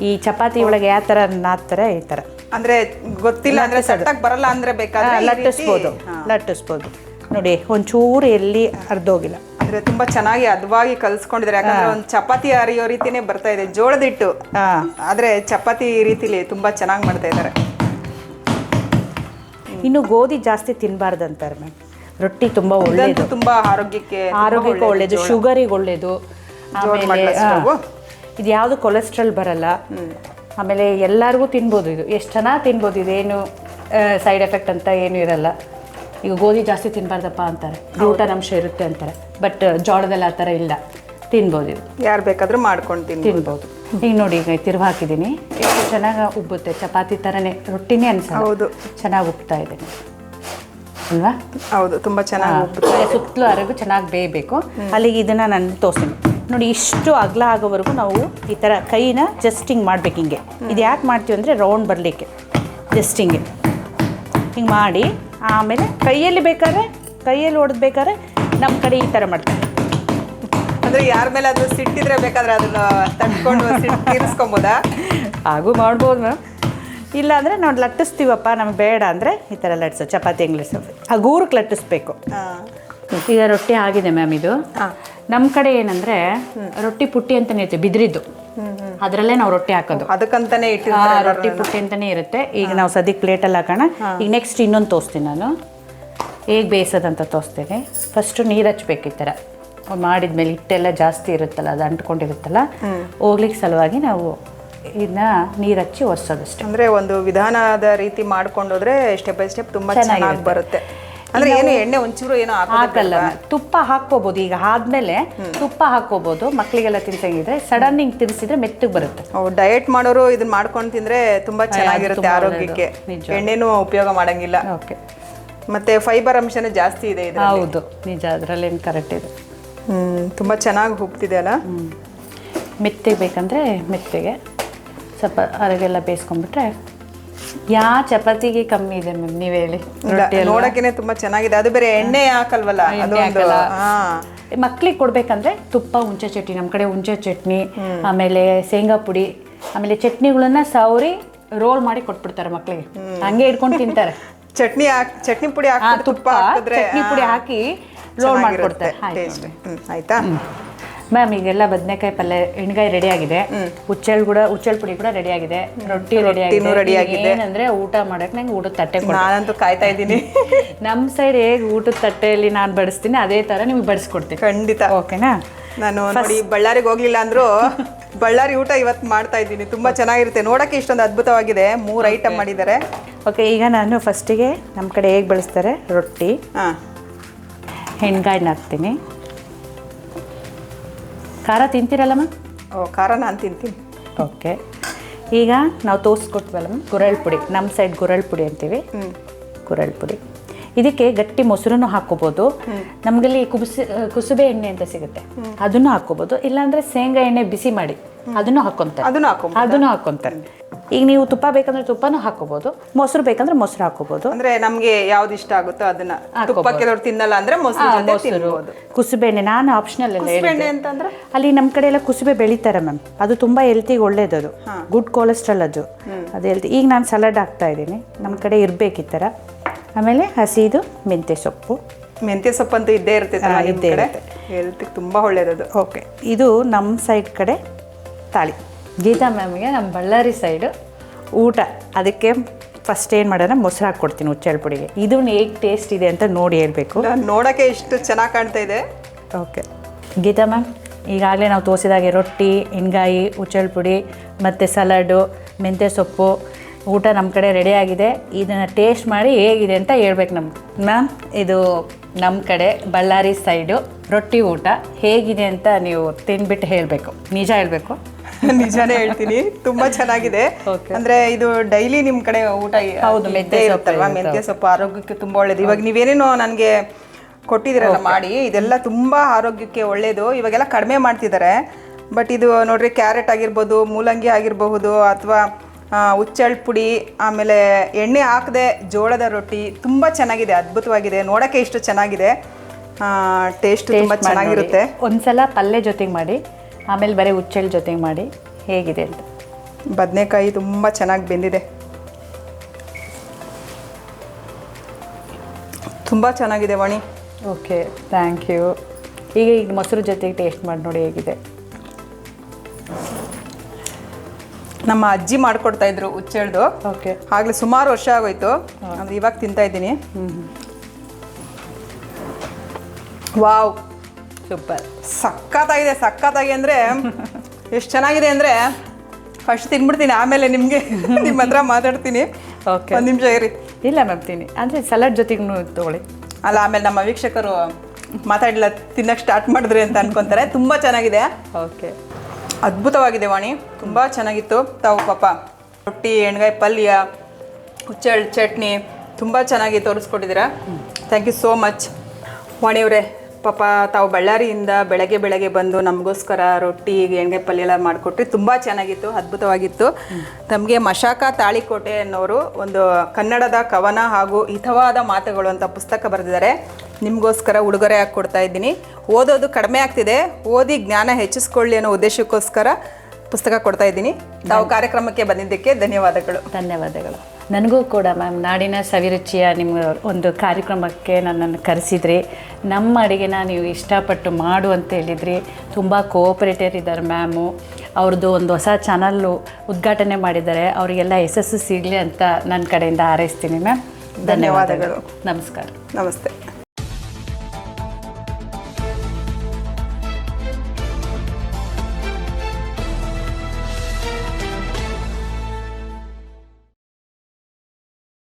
ಈ ಚಪಾತಿ ಒಳಗೆ ಯಾವ ಥರ ನಾದ್ತಾರೆ ಈ ಥರ ಅಂದ್ರೆ ಗೊತ್ತಿಲ್ಲ ಅಂದ್ರೆ ಸಟ್ಟಾಗಿ ಬರಲ್ಲ ಅಂದ್ರೆ ಬೇಕಾದ್ರೆ ಲಟ್ಟಿಸ್ಬೋದು. ಲಟ್ಟಿಸ್ಬೋದು. ನೋಡಿ ಒಂಚೂರು ಎಲ್ಲಿ ಅರ್ಧೋಗಿಲ್ಲ ಅಂದ್ರೆ ತುಂಬಾ ಚೆನ್ನಾಗಿ ಹದವಾಗಿ ಕಲ್ಸ್ಕೊಂಡಿದ್ರೆ ಯಾಕಂದ್ರೆ ಒಂದು ಚಪಾತಿ ಅರಿಯೋ ರೀತಿನೇ ಬರ್ತಾ ಇದೆ. ಜೋಳದ ಹಿಟ್ಟು ಹಾಂ. ಆದ್ರೆ ಚಪಾತಿ ರೀತಿಲಿ ತುಂಬಾ ಚೆನ್ನಾಗಿ ಮಾಡ್ತಾ ಇದ್ದಾರೆ. ಇನ್ನು ಗೋಧಿ ಜಾಸ್ತಿ ತಿನ್ನಬಾರ್ದು ಅಂತಾರೆ ಮ್ಯಾಮ್ ರೊಟ್ಟಿ ತುಂಬ ಒಳ್ಳೆಯದು ತುಂಬ ಆರೋಗ್ಯಕ್ಕೆ ಆರೋಗ್ಯಕ್ಕೆ ಒಳ್ಳೆಯದು ಶುಗರಿಗೆ ಒಳ್ಳೆಯದು ಇದು ಯಾವುದು ಕೊಲೆಸ್ಟ್ರಾಲ್ ಬರಲ್ಲ. ಆಮೇಲೆ ಎಲ್ಲರಿಗೂ ತಿನ್ಬೋದು ಇದು. ಎಷ್ಟು ಚೆನ್ನಾಗಿ ತಿನ್ಬೋದು ಇದೇನು ಸೈಡ್ ಎಫೆಕ್ಟ್ ಅಂತ ಏನು ಇರಲ್ಲ. ಈಗ ಗೋಧಿ ಜಾಸ್ತಿ ತಿನ್ನಬಾರ್ದಪ್ಪ ಅಂತಾರೆ. ಊಟನಾಂಶ ಅಂಶ ಇರುತ್ತೆ ಅಂತಾರೆ. ಬಟ್ ಜೋಳದಲ್ಲಿ ಆ ಥರ ಇಲ್ಲ. ತಿನ್ಬೋದು ಇದು. ಯಾರು ಬೇಕಾದರೂ ಮಾಡ್ಕೊಂಡು ತಿನ್ಬೋದು. ಈಗ ನೋಡಿ ಈಗ ತಿರುವ ಹಾಕಿದ್ದೀನಿ. ಎಷ್ಟು ಚೆನ್ನಾಗಿ ಉಬ್ಬುತ್ತೆ? ಚಪಾತಿ ಥರನೇ ರೊಟ್ಟಿನೇ ಅನ್ಸಲ್ಲ. ಹೌದು. ಚೆನ್ನಾಗಿ ಉಬ್ತಾ ಇದ್ದೀನಿ. ಅಲ್ವಾ? ಹೌದು ತುಂಬಾ ಚೆನ್ನಾಗಿ ಸುತ್ತಲೂ ಅರಗು ಚೆನ್ನಾಗಿ ಬೇಯಬೇಕು. ಅಲ್ಲಿಗೆ ಇದನ್ನು ನಾನು ತೋರಿಸ್ತೀನಿ ನೋಡಿ ಇಷ್ಟು ಅಗಲ ಆಗೋವರೆಗೂ ನಾವು ಈ ಥರ ಕೈನ ಜಸ್ಟಿಂಗ್ ಮಾಡಬೇಕು ಹಿಂಗೆ. ಇದು ಯಾಕೆ ಮಾಡ್ತೀವಿ ಅಂದರೆ ರೌಂಡ್ ಬರಲಿಕ್ಕೆ. ಜಸ್ಟಿಂಗೆ ಹಿಂಗೆ ಮಾಡಿ ಆಮೇಲೆ ಕೈಯಲ್ಲಿ ಬೇಕಾದ್ರೆ ಕೈಯಲ್ಲಿ ಹೊಡೆದ್ಬೇಕಾದ್ರೆ ನಮ್ಮ ಕಡೆ ಈ ಥರ ಮಾಡ್ತಾರೆ ಅಂದರೆ ಯಾರ ಮೇಲೆ ಅದು ಸಿಟ್ಟಿದ್ರೆ ಬೇಕಾದ್ರೆ ಅದನ್ನು ತಡ್ಕೊಂಡು ತೀರಿಸ್ಕೊಬೋದಾ? ಹಾಗೂ ಮಾಡ್ಬೋದು ಮ್ಯಾಮ್ ಇಲ್ಲ ಅಂದರೆ ನಾವು ಲಟ್ಟಿಸ್ತೀವಪ್ಪ ನಮ್ಗೆ ಬೇಡ ಅಂದರೆ ಈ ಥರ ಲಟ್ಸೋ ಚಪಾತಿ ಹೆಂಗೆ ಆ ಹಗೂರಕ್ಕೆ ಲಟ್ಟಿಸ್ಬೇಕು. ಈಗ ರೊಟ್ಟಿ ಆಗಿದೆ ಮ್ಯಾಮ್ ಇದು. ನಮ್ಮ ಕಡೆ ಏನಂದ್ರೆ ರೊಟ್ಟಿ ಪುಟ್ಟಿ ಅಂತಾನೆ ಇರುತ್ತೆ ಬಿದ್ರಿದ್ದು. ಅದರಲ್ಲೇ ನಾವು ರೊಟ್ಟಿ ಹಾಕೋದು. ಅದಕ್ಕಂತಾನೆ ರೊಟ್ಟಿ ಪುಟ್ಟಿ ಅಂತಾನೆ ಇರುತ್ತೆ. ಈಗ ನಾವು ಸದ್ಯಕ್ಕೆ ಪ್ಲೇಟಲ್ಲಿ ಹಾಕೋಣ. ಈಗ ನೆಕ್ಸ್ಟ್ ಇನ್ನೊಂದು ತೋರಿಸ್ತೀನಿ ನಾನು. ಹೇಗೆ ಬೇಯಿಸೋದಂತ ತೋರಿಸ್ತೀನಿ. ಫಸ್ಟು ನೀರು ಹಚ್ಬೇಕು ಈ ಥರ. ಮಾಡಿದ್ಮೇಲೆ ಹಿಟ್ಟೆಲ್ಲ ಜಾಸ್ತಿ ಇರುತ್ತಲ್ಲ ಅದು ಅಂಟ್ಕೊಂಡಿರುತ್ತಲ್ಲ ಹೋಗ್ಲಿಕ್ಕೆ ಸಲುವಾಗಿ ನಾವು ಇದನ್ನ ನೀರು ಹಚ್ಚಿ ಒರೆಸೋದಷ್ಟೇ. ಅಂದ್ರೆ ಒಂದು ವಿಧಾನದ ರೀತಿ ಮಾಡ್ಕೊಂಡೋದ್ರೆ ಸ್ಟೆಪ್ ಬೈ ಸ್ಟೆಪ್ ತುಂಬಾ ಚೆನ್ನಾಗಿ ಬರುತ್ತೆ. ಅಂದ್ರೆ ಏನು ಎಣ್ಣೆ ಒಂಚೂರು ಏನೋ ಹಾಕಲ್ಲ. ತುಪ್ಪ ಹಾಕೋಬಹುದು ಈಗ ಆದ್ಮೇಲೆ ತುಪ್ಪ ಹಾಕೋಬಹುದು ಮಕ್ಕಳಿಗೆಲ್ಲ ತಿನ್ಸಂಗಿದ್ರೆ ಸಡನ್ ಹಿಂಗ್ ತಿನ್ಸಿದ್ರೆ ಮೆತ್ತಗ್ ಬರುತ್ತೆ. ಡಯಟ್ ಮಾಡೋರು ಇದನ್ನ ಮಾಡ್ಕೊಂಡು ತಿಂದ್ರೆ ತುಂಬಾ ಚೆನ್ನಾಗಿರುತ್ತೆ ಆರೋಗ್ಯಕ್ಕೆ. ಎಣ್ಣೆನೂ ಉಪಯೋಗ ಮಾಡಂಗಿಲ್ಲ. ಓಕೆ. ಮತ್ತೆ ಫೈಬರ್ ಅಂಶನ ಜಾಸ್ತಿ ಇದೆ ಇದು ಹೌದು. ನಿಜ ಅದರಲ್ಲೇನು ಕರೆಕ್ಟ್ ಇದೆ. ಹ್ಮ್ ತುಂಬಾ ಚೆನ್ನಾಗಿ ಹೋಗ್ತಿದೆ ಅಲ್ಲ? ಮೆತ್ತಗೆ ಬೇಕಂದ್ರೆ ಮೆತ್ತಗೆ. ಸ್ವಲ್ಪ ಅರಗೆಲ್ಲ ಬೇಯಿಸ್ಕೊಂಡ್ಬಿಟ್ರೆ ಯಾ ಚಪಾತಿಗೆ ಕಮ್ಮಿ ಇದೆ ಮ್ಯಾಮ್ ನೀವು ಹೇಳಿ. ರೊಟ್ಟಿ? ನೋಡಕ್ಕೇನೆ ತುಂಬಾ ಚೆನ್ನಾಗಿದೆ. ಅದು ಬೇರೆ ಎಣ್ಣೆ ಹಾಕಲ್ವಲ್ಲ ಎಣ್ಣೆ ಅದೊಂದು ಹಾಕಲ್ಲ. ಹಾ. ಮಕ್ಳಿಗೆ ಕೊಡ್ಬೇಕಂದ್ರೆ ತುಪ್ಪ ಹುಂಚೆ ಚಟ್ನಿ ನಮ್ಮ ಕಡೆ ಹುಂಚೆ ಚಟ್ನಿ ಆಮೇಲೆ ಶೇಂಗಾ ಪುಡಿ ಆಮೇಲೆ ಚಟ್ನಿಗಳನ್ನ ಸವರಿ ರೋಲ್ ಮಾಡಿ ಕೊಟ್ಬಿಡ್ತಾರೆ ಮಕ್ಳಿಗೆ. ಹಂಗೆ ಇಟ್ಕೊಂಡು ತಿಂತಾರೆ. ಚಟ್ನಿ ಹಾಕ್ ಚಟ್ನಿ ಪುಡಿ ಹಾಕಿ ತುಪ್ಪ ಚಟ್ನಿ ಪುಡಿ ಹಾಕಿ ರೋಲ್ ಮಾಡ್ಕೊಡ್ತಾರೆ. ಟೇಸ್ಟ್ ಆಯ್ತಾ? ಮ್ಯಾಮ್ ಈಗೆಲ್ಲ ಬದನೆಕಾಯಿ ಪಲ್ಯ ಎಣ್ಗಾಯಿ ರೆಡಿ ಆಗಿದೆ. ಉಚ್ಚಲ್ ಕೂಡ ಹುಚ್ಚೆಳ್ ಪುಡಿ ಕೂಡ ರೆಡಿ ಆಗಿದೆ. ರೊಟ್ಟಿ ರೆಡಿ ಆಗಿದೆ. ಆಗಿದೆ. ಏನಂದ್ರೆ ಊಟ ಮಾಡಕ್ ನಂಗೆ ಊಟದ ತಟ್ಟೆ ಕೊಡಿ ನಾನಂತೂ ಕಾಯ್ತಾ ಇದ್ದೀನಿ. ನಮ್ಮ ಸೈಡ್ ಹೇಗೆ ಊಟದ ತಟ್ಟೆಯಲ್ಲಿ ನಾನು ಬಡಿಸ್ತೀನಿ ಅದೇ ತರ ನಿಮ್ಗೆ ಬಡಿಸ್ಕೊಡ್ತೀನಿ. ಖಂಡಿತ. ಓಕೆನಾ ನಾನು ನೋಡಿ ಬಳ್ಳಾರಿಗೆ ಹೋಗ್ಲಿಲ್ಲ ಅಂದ್ರೂ ಬಳ್ಳಾರಿ ಊಟ ಇವತ್ತು ಮಾಡ್ತಾ ಇದ್ದೀನಿ. ತುಂಬಾ ಚೆನ್ನಾಗಿರುತ್ತೆ. ನೋಡಕ್ಕೆ ಇಷ್ಟೊಂದು ಅದ್ಭುತವಾಗಿದೆ. ಮೂರು ಐಟಮ್ ಮಾಡಿದ್ದಾರೆ. ಓಕೆ ಈಗ ನಾನು ಫಸ್ಟಿಗೆ ನಮ್ಮ ಕಡೆ ಹೇಗೆ ಬಳಸ್ತಾರೆ? ರೊಟ್ಟಿ. ಹಾಂ. ಹೆಣ್ಗಾಯಿನ ಹಾಕ್ತೀನಿ. ಖಾರ ತಿಂತೀರಲ್ಲ ಮ್ಯಾಮ್? ಓ ಖಾರ ನಾನು ತಿಂತೀನಿ. ಓಕೆ. ಈಗ ನಾವು ತೋರಿಸ್ಕೊಡ್ತೀವಲ್ಲ ಮ್ಯಾಮ್ ಗುರಳ್ ಪುಡಿ. ನಮ್ಮ ಸೈಡ್ ಗುರಳ್ ಪುಡಿ ಅಂತೀವಿ. ಗುರಳ್ ಪುಡಿ. ಇದಕ್ಕೆ ಗಟ್ಟಿ ಮೊಸರನ್ನು ಹಾಕೋಬೋದು ನಮಗಲ್ಲಿ ಕುಬಿಸಿ ಕುಸುಬೆ ಎಣ್ಣೆ ಅಂತ ಸಿಗುತ್ತೆ. ಅದನ್ನು ಹಾಕೋಬೋದು ಇಲ್ಲಾಂದ್ರೆ ಶೇಂಗಾ ಎಣ್ಣೆ ಬಿಸಿ ಮಾಡಿ. ಅದನ್ನು ಹಾಕೊಂತಾರೆ. ಅದನ್ನು ಹಾಕೊಂಬೋದು ಅದನ್ನು ಹಾಕೊಂತಾರೆ. ಈಗ ನೀವು ತುಪ್ಪ ಬೇಕಂದ್ರೆ ತುಪ್ಪನೂ ಹಾಕೋಬಹುದು ಮೊಸರು ಬೇಕಂದ್ರೆ ಮೊಸರು ಹಾಕೋಬಹುದು ಅಂದ್ರೆ ನಮ್ಗೆ ಯಾವ್ದು ಇಷ್ಟ ಆಗುತ್ತೋ ಅದನ್ನ ತುಪ್ಪ ಕೆಲವರು ತಿನ್ನಲ್ಲ ಅಂದ್ರೆ ಮೊಸರು ಜೊತೆ ತಿನ್ಬೋದು. ಕುಸುಬೆ ಎಣ್ಣೆ ನಾನು ಆಪ್ಷನಲ್ ಎಲ್ಲ. ಅಂತಂದ್ರೆ ಅಲ್ಲಿ ನಮ್ಮ ಕಡೆ ಎಲ್ಲ ಕುಸುಬೆ ಬೆಳಿತಾರೆ ಮ್ಯಾಮ್ ಅದು ತುಂಬಾ ಹೆಲ್ತಿಗೆ ಒಳ್ಳೇದು ಅದು. ಗುಡ್ ಕೊಲೆಸ್ಟ್ರಾಲ್ ಅದು. ಅದು ಹೆಲ್ತಿ ಈಗ ನಾನು ಸಲಾಡ್ ಹಾಕ್ತಾ ಇದ್ದೀನಿ. ನಮ್ಮ ಕಡೆ ಇರ್ಬೇಕು ಈ ಥರ ಆಮೇಲೆ ಹಸಿದು ಮೆಂತ್ಯ ಸೊಪ್ಪು. ಮೆಂತ್ಯ ಸೊಪ್ಪಂತೂ ಇದ್ದೇ ಇರ್ತೈತೆ ಇದ್ದೇ ಇರುತ್ತೆ. ಹೆಲ್ತ್ ತುಂಬಾ ಒಳ್ಳೇದದು. ಓಕೆ ಇದು ನಮ್ಮ ಸೈಡ್ ಕಡೆ ತಾಳಿ ಗೀತಾ ಮ್ಯಾಮ್ಗೆ ನಮ್ಮ ಬಳ್ಳಾರಿ ಸೈಡು ಊಟ. ಅದಕ್ಕೆ ಫಸ್ಟ್ ಏನು ಮಾಡೋಣ ಮೊಸರು ಹಾಕ್ಕೊಡ್ತೀನಿ ಹುಚ್ಚೆಳ್ ಪುಡಿಗೆ. ಇದು ಹೇಗೆ ಟೇಸ್ಟ್ ಇದೆ ಅಂತ ನೋಡಿ ಹೇಳಬೇಕು. ನೋಡೋಕ್ಕೆ ಇಷ್ಟು ಚೆನ್ನಾಗಿ ಕಾಣ್ತಾ ಇದೆ. ಓಕೆ. ಗೀತಾ ಮ್ಯಾಮ್ ಈಗಾಗಲೇ ನಾವು ತೋರಿಸಿದಾಗೆ ರೊಟ್ಟಿ ಎಣ್ಗಾಯಿ ಹುಚ್ಚೆಳ್ ಪುಡಿ ಮತ್ತು ಸಲಾಡು ಮೆಂತ್ಯ ಸೊಪ್ಪು ಊಟ ನಮ್ಮ ಕಡೆ ರೆಡಿ ಆಗಿದೆ. ಇದನ್ನು ಟೇಸ್ಟ್ ಮಾಡಿ ಹೇಗಿದೆ ಅಂತ ಹೇಳ್ಬೇಕು ನಮ್ಗೆ. ಮ್ಯಾಮ್ ಇದು ನಮ್ಮ ಕಡೆ ಬಳ್ಳಾರಿ ಸೈಡು ರೊಟ್ಟಿ ಊಟ ಹೇಗಿದೆ ಅಂತ ನೀವು ತಿನ್ಬಿಟ್ಟು ಹೇಳಬೇಕು. ನಿಜ ಹೇಳಬೇಕು? ನಿಜಾನೇ ಹೇಳ್ತೀನಿ. ತುಂಬಾ ಚೆನ್ನಾಗಿದೆ. ಅಂದ್ರೆ ಇದು ಡೈಲಿ ನಿಮ್ ಕಡೆ ಊಟ ಹೌದು, ಇರುತ್ತಲ್ವಾ? ಇರುತ್ತೆ. ಮೆಂತ್ಯ ಸೊಪ್ಪು ಆರೋಗ್ಯಕ್ಕೆ ತುಂಬಾ ಒಳ್ಳೇದು. ಇವಾಗ ನೀವೇನೇನೋ ನನಗೆ ಕೊಟ್ಟಿದ್ದೀರಲ್ಲ ಮಾಡಿ ಇದೆಲ್ಲ ತುಂಬಾ ಆರೋಗ್ಯಕ್ಕೆ ಒಳ್ಳೇದು. ಇವಾಗೆಲ್ಲ ಕಡಿಮೆ ಮಾಡ್ತಿದ್ದಾರೆ. ಬಟ್ ಇದು ನೋಡ್ರಿ ಕ್ಯಾರೆಟ್ ಆಗಿರ್ಬೋದು ಮೂಲಂಗಿ ಆಗಿರಬಹುದು ಅಥವಾ ಹುಚ್ಚಳ್ ಪುಡಿ ಆಮೇಲೆ ಎಣ್ಣೆ ಹಾಕದೆ ಜೋಳದ ರೊಟ್ಟಿ ತುಂಬಾ ಚೆನ್ನಾಗಿದೆ ಅದ್ಭುತವಾಗಿದೆ. ನೋಡಕ್ಕೆ ಇಷ್ಟು ಚೆನ್ನಾಗಿದೆ. ಟೇಸ್ಟ್ ತುಂಬಾ ಚೆನ್ನಾಗಿರುತ್ತೆ. ಒಂದ್ಸಲ ಪಲ್ಯ ಜೊತೆಗೆ ಮಾಡಿ. ಆಮೇಲೆ ಬರೀ ಉಚ್ಚೆಳ್ ಜೊತೆಗೆ ಮಾಡಿ ಹೇಗಿದೆ ಅಂತ. ಬದನೆಕಾಯಿ ತುಂಬ ಚೆನ್ನಾಗಿ ಬೆಂದಿದೆ. ತುಂಬ ಚೆನ್ನಾಗಿದೆ ವಾಣಿ. ಓಕೆ ಥ್ಯಾಂಕ್ ಯು ಈಗ ಈಗ ಮೊಸರು ಜೊತೆಗೆ ಟೇಸ್ಟ್ ಮಾಡಿ ನೋಡಿ ಹೇಗಿದೆ. ನಮ್ಮ ಅಜ್ಜಿ ಮಾಡ್ಕೊಡ್ತಾ ಇದ್ರು ಹುಚ್ಚೆಳ್ದು. ಓಕೆ. ಆಗಲೇ ಸುಮಾರು ವರ್ಷ ಆಗೋಯ್ತು. ಅಂದ್ರೆ ಇವಾಗ ತಿಂತಾ ಇದ್ದೀನಿ. ವಾವ್. ಸೂಪರ್. ಸಕ್ಕತ್ತಾಗಿದೆ ಸಕ್ಕತ್ತಾಗಿ ಅಂದರೆ ಎಷ್ಟು ಚೆನ್ನಾಗಿದೆ ಅಂದರೆ ಫಸ್ಟ್ ತಿನ್ಬಿಡ್ತೀನಿ ಆಮೇಲೆ ನಿಮಗೆ ನಿಮ್ಮ ಹತ್ರ ಮಾತಾಡ್ತೀನಿ. ಓಕೆ ಒಂದು ನಿಮಿಷ ಇರಿ. ಇಲ್ಲ ಮ್ಯಾಮ್ ತಿನ್ನಿ. ಅಂದರೆ ಸಲಾಡ್ ಜೊತೆಗೂ ತೊಗೊಳ್ಳಿ. ಅಲ್ಲ ಆಮೇಲೆ ನಮ್ಮ ವೀಕ್ಷಕರು ಮಾತಾಡಲಿಲ್ಲ ತಿನ್ನಕ್ಕೆ ಸ್ಟಾರ್ಟ್ ಮಾಡಿದ್ರಿ ಅಂತ ಅನ್ಕೊಂತಾರೆ. ತುಂಬ ಚೆನ್ನಾಗಿದೆ. ಓಕೆ ಅದ್ಭುತವಾಗಿದೆ ವಾಣಿ. ತುಂಬ ಚೆನ್ನಾಗಿತ್ತು. ತಾವು ಪಾಪ ರೊಟ್ಟಿ ಎಣ್ಗಾಯಿ ಪಲ್ಯ ಹುಚ್ಚೆಳ್ ಚಟ್ನಿ ತುಂಬ ಚೆನ್ನಾಗಿ ತೋರಿಸ್ಕೊಟ್ಟಿದ್ದೀರಾ. ಥ್ಯಾಂಕ್ ಯು ಸೋ ಮಚ್ ವಾಣಿಯವರೇ ಪಾಪ ತಾವು ಬಳ್ಳಾರಿಯಿಂದ ಬೆಳಗ್ಗೆ ಬೆಳಗ್ಗೆ ಬಂದು ನಮಗೋಸ್ಕರ ರೊಟ್ಟಿ ಎಣ್ಣೆ ಪಲ್ಯ ಎಲ್ಲ ಮಾಡಿಕೊಟ್ರಿ ತುಂಬ ಚೆನ್ನಾಗಿತ್ತು, ಅದ್ಭುತವಾಗಿತ್ತು. ತಮಗೆ ಮಶಾಕ ತಾಳಿಕೋಟೆ ಅನ್ನೋರು ಒಂದು ಕನ್ನಡದ ಕವನ ಹಾಗೂ ಹಿತವಾದ ಮಾತುಗಳು ಅಂತ ಪುಸ್ತಕ ಬರೆದಿದ್ದಾರೆ. ನಿಮಗೋಸ್ಕರ ಉಡುಗೊರೆ ಹಾಕಿ ಕೊಡ್ತಾ ಇದ್ದೀನಿ. ಓದೋದು ಕಡಿಮೆ ಆಗ್ತಿದೆ. ಓದಿ ಜ್ಞಾನ ಹೆಚ್ಚಿಸ್ಕೊಳ್ಳಿ ಅನ್ನೋ ಉದ್ದೇಶಕ್ಕೋಸ್ಕರ ಪುಸ್ತಕ ಕೊಡ್ತಾ ಇದ್ದೀನಿ. ತಾವು ಕಾರ್ಯಕ್ರಮಕ್ಕೆ ಬಂದಿದ್ದಕ್ಕೆ ಧನ್ಯವಾದಗಳು. ಧನ್ಯವಾದಗಳು. ನನಗೂ ಕೂಡ ಮ್ಯಾಮ್ ನಾಡಿನ ಸವಿರುಚಿಯ ನಿಮ್ಮ ಒಂದು ಕಾರ್ಯಕ್ರಮಕ್ಕೆ ನನ್ನನ್ನು ಕರೆಸಿದ್ರಿ. ನಮ್ಮ ಅಡುಗೆನ ನೀವು ಇಷ್ಟಪಟ್ಟು ಮಾಡು ಅಂತ ಹೇಳಿದ್ರಿ. ತುಂಬ ಕೋಆಪರೇಟರ್ ಇದ್ದಾರೆ ಮ್ಯಾಮು. ಅವ್ರದ್ದು ಒಂದು ಹೊಸ ಚಾನಲ್ಲು ಉದ್ಘಾಟನೆ ಮಾಡಿದ್ದಾರೆ. ಅವರಿಗೆಲ್ಲ ಯಶಸ್ಸು ಸಿಗಲಿ ಅಂತ ನನ್ನ ಕಡೆಯಿಂದ ಹಾರೈಸ್ತೀನಿ ಮ್ಯಾಮ್. ಧನ್ಯವಾದಗಳು. ನಮಸ್ಕಾರ. ನಮಸ್ತೆ.